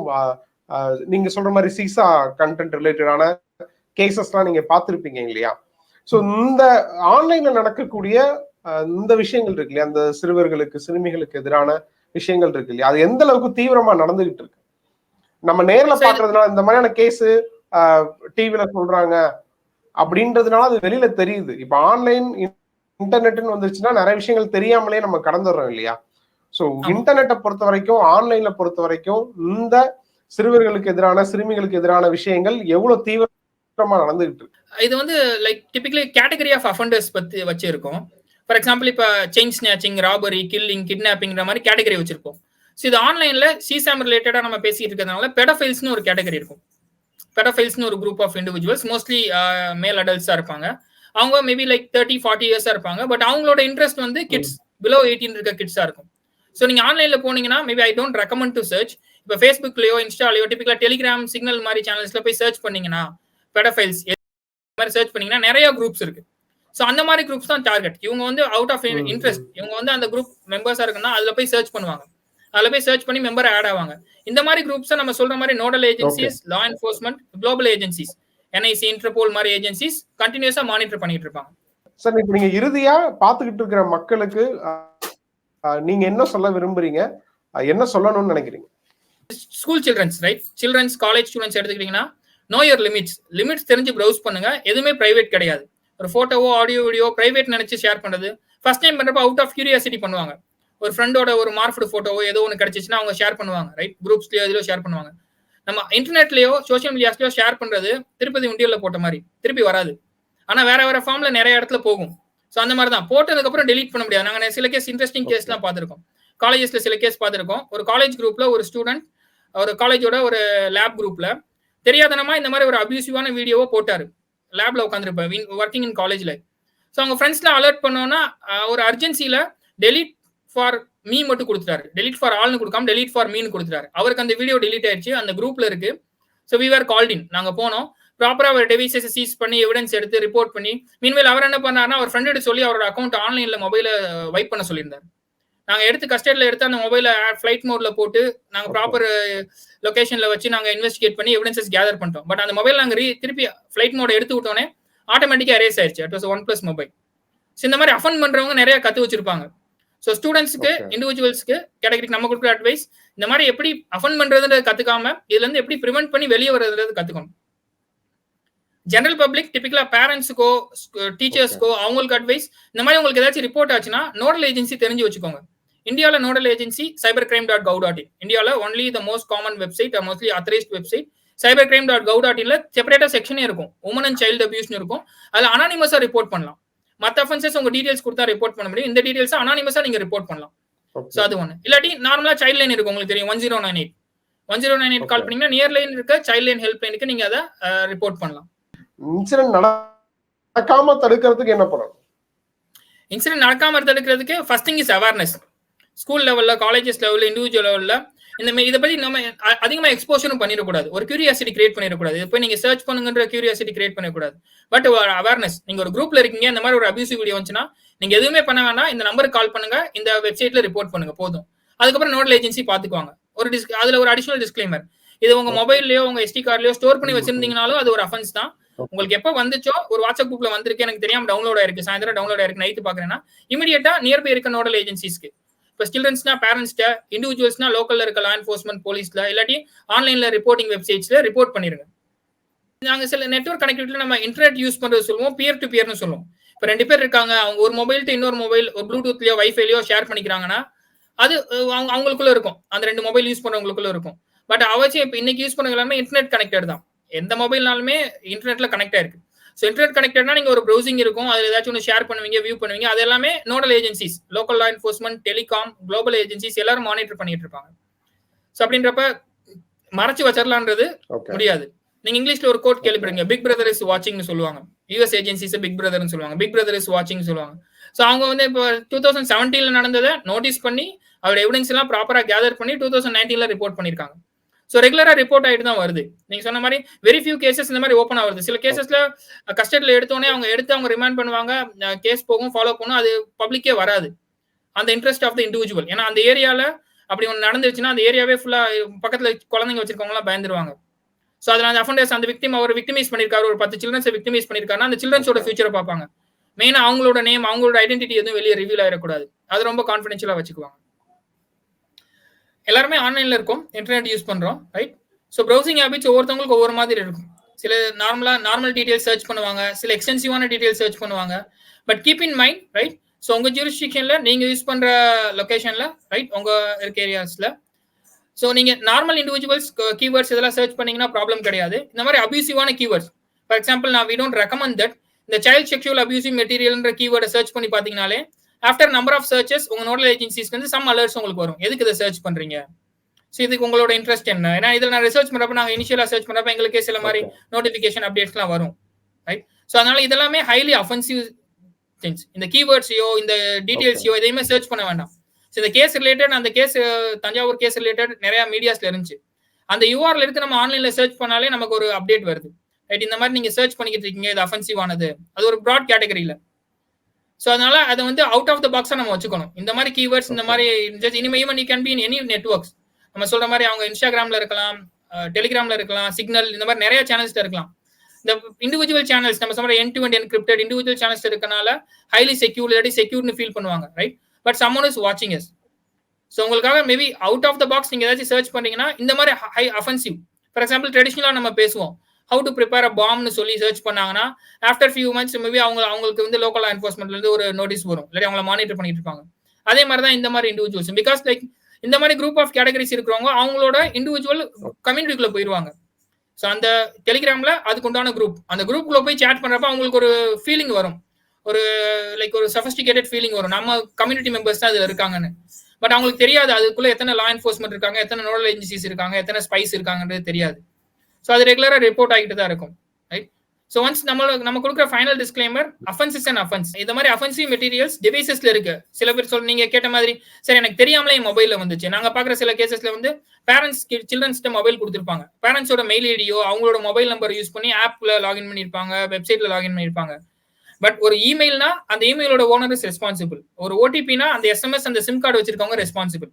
நீங்க சொல்ற மாதிரி சீசா கண்டென்ட் ரிலேட்டடான கேசஸ்லாம் நீங்க பார்த்துருப்பீங்க இல்லையா? ஸோ இந்த ஆன்லைன்ல நடக்கக்கூடிய இந்த விஷயங்கள் இருக்கு இல்லையா? அந்த சிறுவர்களுக்கு சிறுமிகளுக்கு எதிரான விஷயங்கள் இருக்கு இல்லையா? அது எந்த அளவுக்கு தீவிரமா நடந்துகிட்டு இருக்கு? நம்ம நேர்ல. பாக்குறதுனால இந்த மாதிரியான கேஸ் டிவில சொல்றாங்க. அப்படின்றதுனால அது வெளியில தெரியுது. இப்ப ஆன்லைன் இன்டர்நெட்னு வந்துருச்சுன்னா நிறைய விஷயங்கள் தெரியாமலே நம்ம கடந்துடுறோம் இல்லையா? ஆமா. இன்டர்நெட்டை பொறுத்த வரைக்கும் ஆன்லைன்ல பொறுத்த வரைக்கும் இந்த சிறுவர்களுக்கு எதிரான சிறுமிகளுக்கு எதிரான விஷயங்கள் எவ்வளவு தீவிரமா நடந்துகிட்டு இருக்கு. இது வந்து like typically category of offenders பத்தி வச்சிருக்கோம். ஃபார் எக்ஸாம்பிள் இப்போ செயின் ஸ்நாச்சிங் ராபரி கில்லிங் கிட்னாப்பிங்கிற மாதிரி கேட்டகரி வச்சிருப்போம். ஸோ இது ஆன்லைன்ல சிசாம் ரிலேட்டடா நம்ம பேசிட்டு இருக்கிறதுனால பெடஃபைல்ஸ்னு ஒரு கேட்டகரி இருக்கும். பெடஃபைல்ஸ்னு ஒரு குரூப் ஆஃப் இண்டிவிஜுவல்ஸ் மோஸ்ட்லி மேல் அடல்ட்ஸா இருப்பாங்க. அவங்க மேபி லைக் தேர்ட்டி ஃபார்ட்டி இயர்ஸா இருப்பாங்க. பட் அவங்களோட இன்ட்ரெஸ்ட் வந்து கிட்ஸ் பிலோ எயிட்டீன் இருக்க கிட்ஸா இருக்கும். ஸோ நீங்க ஆன்லைன்ல போனீங்கன்னா maybe I don't recommend to search இப்போ ஃபேஸ்புக்லயோ இன்ஸ்டாலயோ டிபிக்கலா டெலிகிராம் சிக்னல் மாதிரி சேனல்ஸ்ல போய் சர்ச் பண்ணீங்கன்னா பெடஃபைல்ஸ் மாதிரி சர்ச் பண்ணீங்கன்னா நிறைய குரூப்ஸ் இருக்கு. ஸோ அந்த மாதிரி குரூப்ஸ் தான் டார்கெட் இவங்க வந்து அவுட் ஆஃப் இன்ட்ரெஸ்ட் இவங்க வந்து அந்த குரூப் மெம்பர்ஸா இருக்குன்னா அதுல போய் சர்ச் பண்ணுவாங்க. அதுல போய் சர்ச் பண்ணி மெம்பர் ஆட் ஆவாங்க. இந்த மாதிரி குரூப்ஸ் நம்ம சொல்ற மாதிரி nodal agencies law enforcement global agencies NIC Interpol மாதிரி ஏஜென்சிஸ் கண்டினியூஸா மானிட்டர் பண்ணிட்டு இருப்பாங்க. சார் இப்ப நீங்க இறுதியா பாத்துக்கிட்டு இருக்கிற மக்களுக்கு நீங்க என்ன சொல்ல விரும்புறீங்க? என்ன சொல்லணும்னு நினைக்கிறீங்க? School childrens right childrens college students எடுத்துக்கிட்டீங்கன்னா நோ யர் லிமிட்ஸ் லிமிட்ஸ் தெரிஞ்சு ப்ரௌஸ் பண்ணுங்க. எதுவுமே பிரைவேட் கிடையாது. ஒரு போட்டோவோ ஆடியோ வீடியோ பிரைவேட் நினைச்சு ஷேர் பண்றது. ஃபர்ஸ்ட் டைம் பண்றப்ப அவுட் ஆஃப் கியூரியாசிட்டி பண்ணுவாங்க. ஒரு ஃப்ரெண்டோட ஒரு மார்க்டு போட்டோவோ ஏதோ ஒன்று கிடைச்சிச்சுன்னா அவங்க ஷேர் பண்ணுவாங்க ரைட் குரூப்ஸ்லயோ இதுலயோ ஷேர் பண்ணுவாங்க. நம்ம இன்டர்நெட்லயோ சோஷியல் மீடியாஸ்லயோ ஷேர் பண்றது திருப்பதி உண்டியல்ல போட்ட மாதிரி திருப்பி வராது. ஆனா வேற வேற ஃபார்ம்ல நிறைய இடத்துல போகும். ஸோ அந்த மாதிரி தான். போட்டதுக்கு அப்புறம் டெலீட் பண்ண முடியாது. நாங்கள் சில கேஸ் இன்ட்ரெஸ்டிங் கேஸ்லாம் பார்த்துருக்கோம். காலேஜஸ்ல சில கேஸ் பார்த்துருக்கோம். ஒரு காலேஜ் குரூப்ல ஒரு ஸ்டூடெண்ட் ஒரு காலேஜோட ஒரு லேப் குரூப்ல தெரியாதனமா இந்த மாதிரி ஒரு அபியூசிவான வீடியோவோ போட்டாரு. லேப்ல உட்காந்துருப்பேன் ஒர்க்கிங் இன் காலேஜ்ல ஸோ அவங்க ஃப்ரெண்ட்ஸ்ல அலர்ட் பண்ணோன்னா ஒரு அர்ஜென்சில டெலிட் ஃபார் மீ மட்டும் கொடுத்துட்டாரு. டெலிட் ஃபார் ஆல்னு கொடுக்காம டெலிட் ஃபார் மீன் கொடுத்துட்டாரு. அவருக்கு அந்த வீடியோ டெலிட் ஆயிடுச்சு. அந்த குரூப்ல இருக்கு. So we are called in நாங்கள் போனோம். ப்ராப்பராக அவர் டெவிசஸ் சீஸ் பண்ணி எவிடன்ஸ் எடுத்து ரிப்போர்ட் பண்ணி மீன்வேல் அவர் என்ன பண்ணாருன்னா அவர் ஃப்ரெண்டு சொல்லி அவரோட அக்கௌண்ட் ஆன்லைன்ல மொபைல வைப் பண்ண சொல்லியிருந்தார். நாங்கள் எடுத்து கஸ்டடியில் எடுத்து அந்த மொபைல ஃபிளைட் மோட்ல போட்டு நாங்கள் ப்ராப்பர் லொகேஷன்ல வச்சு நாங்கள் இன்வெஸ்டிகேட் பண்ணி எவிடன்சஸ் கேதர் பண்ணிட்டோம். பட் அந்த மொபைல் நாங்கள் ரீ திருப்பி ஃபிளைட் மோட் எடுத்து விட்டோன்னே ஆட்டோமேட்டிக்காக அரேஸ் ஆயிடுச்சு. It was OnePlus mobile so இந்த மாதிரி அஃபன் பண்றவங்க நிறைய கத்து வச்சிருப்பாங்க. ஸோ ஸ்டூடெண்ட்ஸ்க்கு இண்டிவிஜுவல்ஸ்க்கு கேட்டகரிக்கு நம்ம கொடுக்குற அட்வைஸ் இந்த மாதிரி எப்படி அஃபன் பண்றதுன்றது கத்துக்காம இதுல இருந்து எப்படி ப்ரிவென்ட் பண்ணி வெளியே வர்றது கத்துக்கணும். ஜெனரல் பப்ளிக் டிபிக்கலா பேரண்ட்ஸுக்கோ டீச்சர்ஸ்க்கோ அவங்களுக்கு அட்வைஸ் இந்த மாதிரி உங்களுக்கு ஏதாச்சும் ரிப்போர்ட் ஆச்சுன்னா நோடல் ஏஜென்சி தெரிஞ்சு வச்சுக்கோங்க. இந்தியாவில் nodal agency cyber crime dot gov dot in இந்தியாவில் only the most common website mostly authorised website cyber crime dot gov dot இன்ல செப்பரேட்டா செக்ஷனே இருக்கும். உமன் அண்ட் சைல்டு அபியூஸ்னு இருக்கும். அதில் அனானிமஸா ரிப்போர்ட் பண்ணலாம். மற்ற அஃபென்சஸ் உங்க டீடைல்ஸ் கொடுத்தா ரிப்போர்ட் பண்ண முடியும். இந்த டீடைல்ஸ் அனானிமஸா நீங்க ரிப்போர்ட் பண்ணலாம். ஸோ அது ஒன்று இல்லாட்டி நார்மலா சைல்ட் லைன் இருக்கும் உங்களுக்கு தெரியும். One zero nine eight one zero nine eight call பண்ணீங்கன்னா நியர் லைன் இருக்க சைல்ட் லைன் ஹெல்ப் லைனுக்கு நீங்க அதை ரிப்போர்ட் பண்ணலாம். இன்சிடென்ட் நடக்காம தடுக்கிறதுக்கு என்ன பண்ணணும்? இன்சிடென்ட் நடக்காம தடுக்கிறதுக்கு first thing is awareness school லெவல்ல காலேஜஸ் லெவல்ல இண்டிவிஜுவல் லெவல்ல இந்த மாதிரி இதை பத்தி நம்ம அதிகமா எக்ஸ்போஷரும் பண்ணிடக்கூடாது. ஒரு கியூரியாசிட்டி கிரியேட் பண்ணிடக்கூடாது. இதை போய் நீங்க சர்ச் பண்ணுங்கன்ற கியூரியாசிட்டி கிரியேட் பண்ணக்கூடாது. பட் அவேர்னஸ் நீங்க ஒரு குரூப்ல இருக்கீங்க இந்த மாதிரி ஒரு அபியூசிவ் வீடியோ வந்துச்சுன்னா நீங்க எதுவுமே பண்ண வேணாம். இந்த நம்பருக்கு கால் பண்ணுங்க. இந்த வெப்சைட்ல ரிப்போர்ட் பண்ணுங்க. போதும். அதுக்கப்புறம் நோடல் ஏஜென்சி பாத்துக்குவாங்க. ஒரு டிஸ்க் அதுல ஒரு அடிஷனல் டிஸ்க்ளைமர் இது உங்க மொபைல்லயோ உங்க எஸ்டி கார்ட்லயோ ஸ்டோர் பண்ணி வச்சிருந்தீங்கனாலும் அது ஒரு அஃபென்ஸ் தான். உங்களுக்கு எப்போ வந்துச்சோ ஒரு வாட்ஸ்அப் குரூப்ல வந்திருக்கு. எனக்கு தெரியாம டவுன்லோட் ஆயிருக்கு. சாயந்தரம் டவுன்லோட் ஆயிருக்கு. நைட்டு பாக்குறேன்னா இமீடியட்டா நியர்பை இருக்க நோடல் ஏஜென்சிஸ்க்கு இப்போ சில்ட்ரன்ஸ்னா பேரண்ட்ஸ்ட இண்டிவிஜுவல்ஸ்னா லோக்கல்ல இருக்க லா என்ஃபோர்ஸ்மெண்ட் போலீஸ்ல இல்லாட்டி ஆன்லைன்ல ரிப்போர்ட்டிங் வெப்சைட்ஸ்ல ரிப்போர்ட் பண்ணிருங்க. நாங்க சில நெட்ஒர்க் கனெக்டிவிட்டியில் நம்ம இன்டர்நெட் யூஸ் பண்றது சொல்லுவோம் பியர் டு பியர்னு சொல்லுவோம். இப்போ ரெண்டு பேர் இருக்காங்க அவங்க ஒரு மொபைல் டு இன்னொரு மொபைல் ஒரு ப்ளூடூத்லயோ வைஃபைலயோ ஷேர் பண்ணிக்கிறாங்கன்னா அது அவங்க அவங்களுக்குள்ள இருக்கும். அந்த ரெண்டு மொபைல் யூஸ் பண்றவங்களுக்குள்ள இருக்கும். பட் அவச்சு இப்போ இன்னைக்கு யூஸ் பண்ண எல்லாமே இன்டர்நெட் கனெக்டட் தான். எந்த மொபைல்னாலுமே இன்டர்நெட்ல கனெக்ட் ஆயிருக்கு. ஸோ இன்டர்நெட் கனெக்டட்னா நீங்க ஒரு ப்ரௌசிங் இருக்கும். அதில் ஏதாச்சும் ஒன்று ஷேர் பண்ணுவீங்க வியூ பண்ணுவீங்க. அது எல்லாமே nodal agencies local law enforcement telecom global agencies எல்லாரும் மானிட்டர் பண்ணிட்டு இருப்பாங்க. ஸோ அப்படின்றப்ப மறைச்சு வச்சிடலான்றது முடியாது. நீங்க இங்கிலீஷ்ல ஒரு கோட் கேள்விப்படுங்க பிக் பிரதர் இஸ் வாட்சிங்னு சொல்லுவாங்க. யூஎஸ் ஏஜென்சிஸ் பிக் பிரதர்னு சொல்லுவாங்க. பிக் பிரதர் இஸ் வாட்சிங் சொல்லுவாங்க. ஸோ அவங்க வந்து இப்போ டூ தௌசண்ட் செவன்டீன்ல நடந்ததை நோட்டீஸ் பண்ணி அவரோட எவிடன்ஸ் எல்லாம் ப்ராப்பரா கேதர் பண்ணி டூ தௌசண்ட் நைன்டீன்ல ரிப்போர்ட் பண்ணிருக்காங்க. ஸோ ரெகுலரா ரிப்போர்ட் ஆயிட்டு தான் வருது. நீங்க சொன்ன மாதிரி வெரி ஃபியூ கேசஸ் இந்த மாதிரி ஓப்பன் ஆகுது சில கேசஸ்ல கஸ்டடியில் எடுத்தோடனே அவங்க எடுத்து அவங்க ரிமைண்ட் பண்ணுவாங்க கேஸ் போகும் ஃபாலோ பண்ணும் அது பப்ளிக்கே வராது. அந்த இன்ட்ரெஸ்ட் ஆஃப் த இண்டிவிஜுவல் ஏன்னா அந்த ஏரியால அப்படி ஒன்று நடந்துருச்சுன்னா அந்த ஏரியாவே ஃபுல்லா பக்கத்துல குழந்தைங்க வச்சிருக்கவங்களாம் பயந்துருவாங்க. ஸோ அதில் அந்த அஃபண்டர்ஸ் அந்த விக்டிம் அவர் விக்டிமைஸ் பண்ணிருக்காரு. ஒரு பத்து சில்ட்ரன்ஸை விக்டிமைஸ் பண்ணிருக்காருன்னா அந்த சில்ட்ரன்ஸோட ஃபியூச்சரை பார்ப்பாங்க. மெயினாக அவங்களோட நேம் அவங்களோட ஐடென்டிட்டி எதுவும் வெளியே ரிவீல் ஆயிடக்கூடாது அது ரொம்ப கான்ஃபிடென்ஷியலாக வச்சுக்குவாங்க. எல்லாருமே ஆன்லைன்ல இருக்கும். இன்டர்நெட் யூஸ் பண்றோம் ரைட் ஸோ ப்ரௌசிங் ஹேபிட்ஸ் ஒவ்வொருத்தவங்களுக்கு ஒவ்வொரு மாதிரி இருக்கும். சில நார்மலா நார்மல் டீடைல்ஸ் சர்ச் பண்ணுவாங்க. சில எக்ஸ்டென்சிவான டீடைல்ஸ் சர்ச் பண்ணுவாங்க. But keep in mind right so உங்க ஜூரிஸ்டிக்ஷன்ல நீங்க யூஸ் பண்ற லொகேஷன்ல ரைட் உங்க இருக்க ஏரியாஸ்ல ஸோ நீங்க நார்மல் இண்டிவிஜுவல்ஸ் கீவேர்ட்ஸ் இதெல்லாம் சர்ச் பண்ணீங்கன்னா ப்ராப்ளம் கிடையாது. இந்த மாதிரி அபியூசிவான கீவேர்ட்ஸ் ஃபார் எக்ஸாம்பிள் நான் வி டோன்ட் ரெக்கமெண்ட் தட் இந்த சைல்ட் செக்ஷுவல் அபியூசிவ் மெட்டீரியல்ன்ற கீவேர்டை சர்ச் பண்ணி பார்த்தீங்கனாலே ஆஃப்டர் நம்பர் ஆஃப் சர்ச்சஸ் உங்க நோடல் ஏஜென்சிஸ்க்கு வந்து சம் அலர்ட்ஸ் உங்களுக்கு வரும். எதுக்கு இதை சர்ச் பண்றீங்க? ஸோ இதுக்கு உங்களோட இன்ட்ரெஸ்ட் என்ன? ஏன்னா இதில் நான் ரிசர்ச் பண்ணுறப்ப நாங்கள் இனிஷியலாக சர்ச் பண்ணுறப்ப எங்களுக்கே சில மாதிரி நோட்டிஃபிகேஷன் அப்டேட்ஸ்லாம் வரும். ரைட் ஸோ அதனால இதெல்லாமே ஹைலி அஃபென்சிவ் திங்ஸ் இந்த கீவேர்ட்ஸையோ இந்த டீடைல்ஸையோ எதையுமே சர்ச் பண்ண வேண்டாம். So, இந்த கேஸ் ரிலேட்டட் அந்த கேஸ் தஞ்சாவூர் கேஸ் ரிலேட்டட் நிறைய மீடியாஸ்ல இருந்துச்சு. அந்த யூஆர்ல எடுத்து நம்ம ஆன்லைன்ல சர்ச் பண்ணாலே நமக்கு ஒரு அப்டேட் வருது. ரைட் இந்த மாதிரி நீங்க சர்ச் பண்ணிக்கிட்டு இருக்கீங்க இது அஃபென்சிவ் ஆனது. அது ஒரு ப்ராட் கேட்டகரியில ஸோ அதனால அதை வந்து அவுட் ஆஃப் த பாக்ஸா நம்ம வச்சுக்கணும். இந்த மாதிரி கீவேர்ட்ஸ் இந்த மாதிரி just இனிமே even you can be in any networks நம்ம சொல்ற மாதிரி அவங்க இன்ஸ்டாகிராம்ல இருக்கலாம் டெலிகிராம்ல இருக்கலாம் சிக்னல் இந்த மாதிரி நிறைய சேனல்ஸ்ல இருக்கலாம். இந்த இண்டிவிஜுவல் சேனல்ஸ் நம்ம சொல்ற end to end encrypted individual channels இருக்கனால ஹைலி செக்யூர் இல்லாட்டி செக்யூர்னு ஃபீல் பண்ணுவாங்க ரைட் பட் சம்மன் இஸ் வாட்சிங் எஸ் ஸோ உங்களுக்காக maybe out of the box நீங்க ஏதாச்சும் சர்ச் பண்ணீங்கன்னா இந்த மாதிரி ஹை அஃபென்சிவ் ஃபார் எக்ஸாம்பிள் ட்ரெடிஷனலாக நம்ம பேசுவோம். ஹவு டு ப்ரிப்பேர் அ பாம்னு சொல்லி சர்ச் பண்ணாங்கன்னா ஆஃப்டர் ஃபியூ மந்த்ஸ் மேபி அவங்க அவங்களுக்கு வந்து லோக்கல் என்ஃபோர்ஸ்மெண்ட்ல இருந்து ஒரு நோட்டீஸ் வரும். இல்லாட்டி அவங்கள மானிட்டர் பண்ணிட்டு இருப்பாங்க. அதே மாதிரி தான் இந்த மாதிரி இண்டிவிஜுவல்ஸ் பிகாஸ் லைக் இந்த மாதிரி குரூப் ஆஃப் கேட்டகரிஸ் இருக்கிறவங்க அவங்களோட இண்டிவிஜுவல் கம்யூனிட்டிக்குள்ள போயிருவாங்க. ஸோ அந்த டெலிகிராம்ல அதுக்கு உண்டான குரூப் அந்த குரூப்குள்ள போய் சேட் பண்றப்ப அவங்களுக்கு ஒரு ஃபீலிங் வரும். ஒரு லைக் ஒரு சஃபஸ்டிகேட்டட் ஃபீலிங் வரும். நம்ம கம்யூனிட்டி மெம்பர்ஸ் தான் அதுல இருக்காங்கன்னு. பட் அவங்களுக்கு தெரியாது அதுக்குள்ள எத்தனை லா என்ஃபோர்ஸ்மெண்ட் இருக்காங்க எத்தனை நோடல் ஏஜென்சிஸ் இருக்காங்க எத்தனை ஸ்பைஸ் இருக்காங்கன்றது தெரியாது. ஸோ அது ரெகுலராக ரிப்போர்ட் ஆகிட்டு தான் இருக்கும் ரைட் ஸோ ஒன்ஸ் நம்ம நம்ம கொடுக்குற final disclaimer offence is and offence இந்த மாதிரி அஃபென்சிவ் மெட்டீரியல்ஸ் டிவைசஸ்ல இருக்கு. சில பேர் சொல் நீங்க கேட்ட மாதிரி சரி எனக்கு தெரியாமலே என் மொபைல்ல வந்துச்சு. நாங்க பாக்குற சில கேசஸ்ல வந்து பேரண்ட்ஸ் சில்ட்ரன்ஸ்கிட்ட மொபைல் கொடுத்துருப்பாங்க. பேரண்ட்ஸோட மெயில் ஐடியோ அவங்களோட மொபைல் நம்பர் யூஸ் பண்ணி ஆப்ல லாகின் பண்ணியிருப்பாங்க வெப்சைட்ல லாகின் பண்ணியிருப்பாங்க. பட் ஒரு இமெயில்னா அந்த இமெயிலோட ஓனர் இஸ் ரெஸ்பான்சிபிள் ஒரு ஓடிபினா அந்த எஸ்எம்எஸ் அந்த சிம் கார்டு வச்சிருக்கவங்க ரெஸ்பான்சிபிள்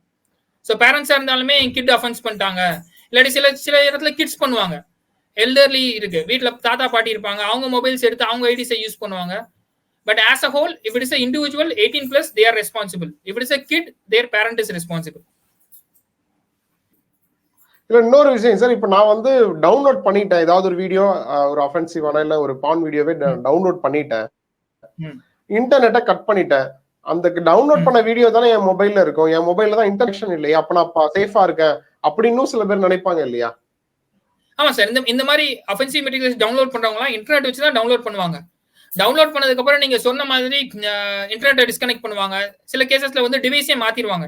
ஸோ பேரண்ட்ஸா இருந்தாலுமே என் கிட் அஃபென்ஸ் பண்ணிட்டாங்க. இல்லாட்டி சில சில இடத்துல கிட்ஸ் பண்ணுவாங்க. எல்டர்லி இருக்கு. வீட்டில் தாத்தா பாட்டி இருப்பாங்க. அவங்க மொபைல்ஸ் எடுத்து அவங்க ஐடிஸை யூஸ் பண்ணுவாங்க. But as a whole if it is individual eighteen plus they are responsible if it is a kid their parent is responsible இல்ல இன்னொரு விஷயம் சார் இப்ப நான் வந்து டவுன்லோட் பண்ணிட்டேன். ஏதாவது ஒரு வீடியோ ஒரு அஃபென்சிவான இல்ல ஒரு பான் வீடியோவே டவுன்லோட் பண்ணிட்டேன். இன்டர்நெட்டை கட் பண்ணிட்டேன். அந்த டவுன்லோட். பண்ண வீடியோ தானே என் மொபைல்ல இருக்கும். என் மொபைல்ல தான் இன்டர்நெக்ஷன் இல்லையா. அப்ப நான் சேஃபா இருக்கேன். அப்படின்னும் சில பேர் நினைப்பாங்க இல்லையா? ஆமா சார் இந்த இந்த மாதிரி அஃபென்சிவ் மெட்டீரியல்ஸ் டவுன்லோட் பண்றவங்கலாம் இன்டர்நெட் வச்சு தான் டவுன்லோட் பண்ணுவாங்க. டவுன்லோட் பண்ணதுக்கு அப்புறம் நீங்க சொன்ன மாதிரி இன்டர்நெட்டை டிஸ்கனெக்ட் பண்ணுவாங்க. சில கேசஸ்ல வந்து டிவைஸே மாத்திடுவாங்க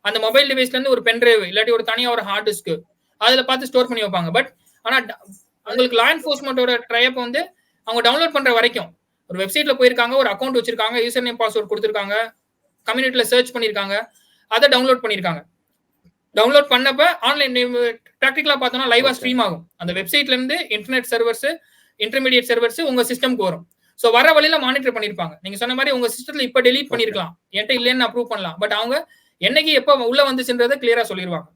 அந்த மொபைல் டிவைஸ்ல இருந்து ஒரு பென்ட்ரைவ் இல்லாட்டி ஒரு தனியா ஒரு ஹார்ட் டிஸ்க் அதுல பார்த்து ஸ்டோர் பண்ணி வைப்பாங்க. பட் ஆனா ட- உங்களுக்கு லா என்ஃபோர்ஸ்மெண்ட்டோட ட்ரையப் வந்து அவங்க டவுன்லோட் பண்ற வரைக்கும் ஒரு வெப்சைட்ல போயிருக்காங்க ஒரு அக்கௌண்ட் வச்சிருக்காங்க யூசர் நேம் பாஸ்வேர்ட் கொடுத்துருக்காங்க கம்யூனிட்டியில சர்ச் பண்ணிருக்காங்க அதை டவுன்லோட் பண்ணிருக்காங்க. டவுன்லோட் பண்ணப்ப ஆன்லைன் ப்ராக்டிகலா பார்த்தோம்னா லைவா. ஸ்ட்ரீம் ஆகும். அந்த வெப்சைட்ல இருந்து இன்டர்நெட் சர்வர்ஸ் இன்டர்மீடியட் சர்வர்ஸ் உங்க சிஸ்டம்க்கு வரும். சோ வர வழியில மானிட்டர் பண்ணிருப்பாங்க. நீங்க சொன்ன மாதிரி உங்க சிஸ்டத்துல இப்ப டெலீட் பண்ணிருக்கலாம். என்கிட்ட இல்லைன்னு அப்ரூவ் பண்ணலாம். பட் அவங்க என்னைக்கு எப்ப உள்ள வந்துச்சுன்றதை கிளியரா சொல்லிடுவாங்க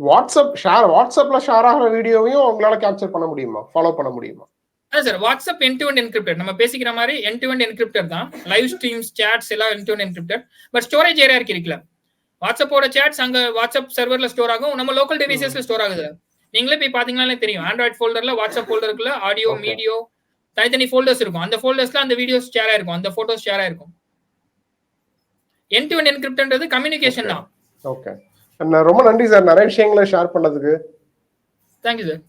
வாட்ஸ்அப் ஷேர் வாட்ஸ்அப்ல ஷேர் ஆகிற வீடியோவையும் உங்களால கேப்சர் பண்ண முடியுமா? ஃபாலோ பண்ண முடியுமா? அதான் sir WhatsApp end to end encrypted நம்ம பேசிக்கிற மாதிரி என் டு என் என்கிரிப்டட் தான். லைவ் ஸ்ட்ரீம்ஸ் சேட்ஸ் எல்லாம் end to end encrypted but storage area இருக்குல்ல. வாட்ஸ்அப்போட சேட்ஸ் அங்க வாட்ஸ்அப் சர்வர்ல ஸ்டோர் ஆகும். நம்ம லோக்கல் டிவைசஸ்ல ஸ்டோர் ஆகுது. நீங்களே போய் பாத்தீங்கன்னாலே தெரியும். ஆண்ட்ராய்ட் ஃபோல்டர்ல வாட்ஸ்அப் ஃபோல்டருக்குள்ள ஆடியோ. வீடியோ தனித்தனி ஃபோல்டர்ஸ் இருக்கும். அந்த ஃபோல்டர்ஸ்ல அந்த வீடியோஸ் ஷேர் ஆயிருக்கும். அந்த போட்டோஸ் ஷேர் ஆயிருக்கும். என் டு என் என்கிரிப்டன்றது கம்யூனிகேஷன். தான் ஓகே ரொம்ப நன்றி சார் நிறைய விஷயங்களை ஷேர் பண்ணதுக்கு. Thank you sir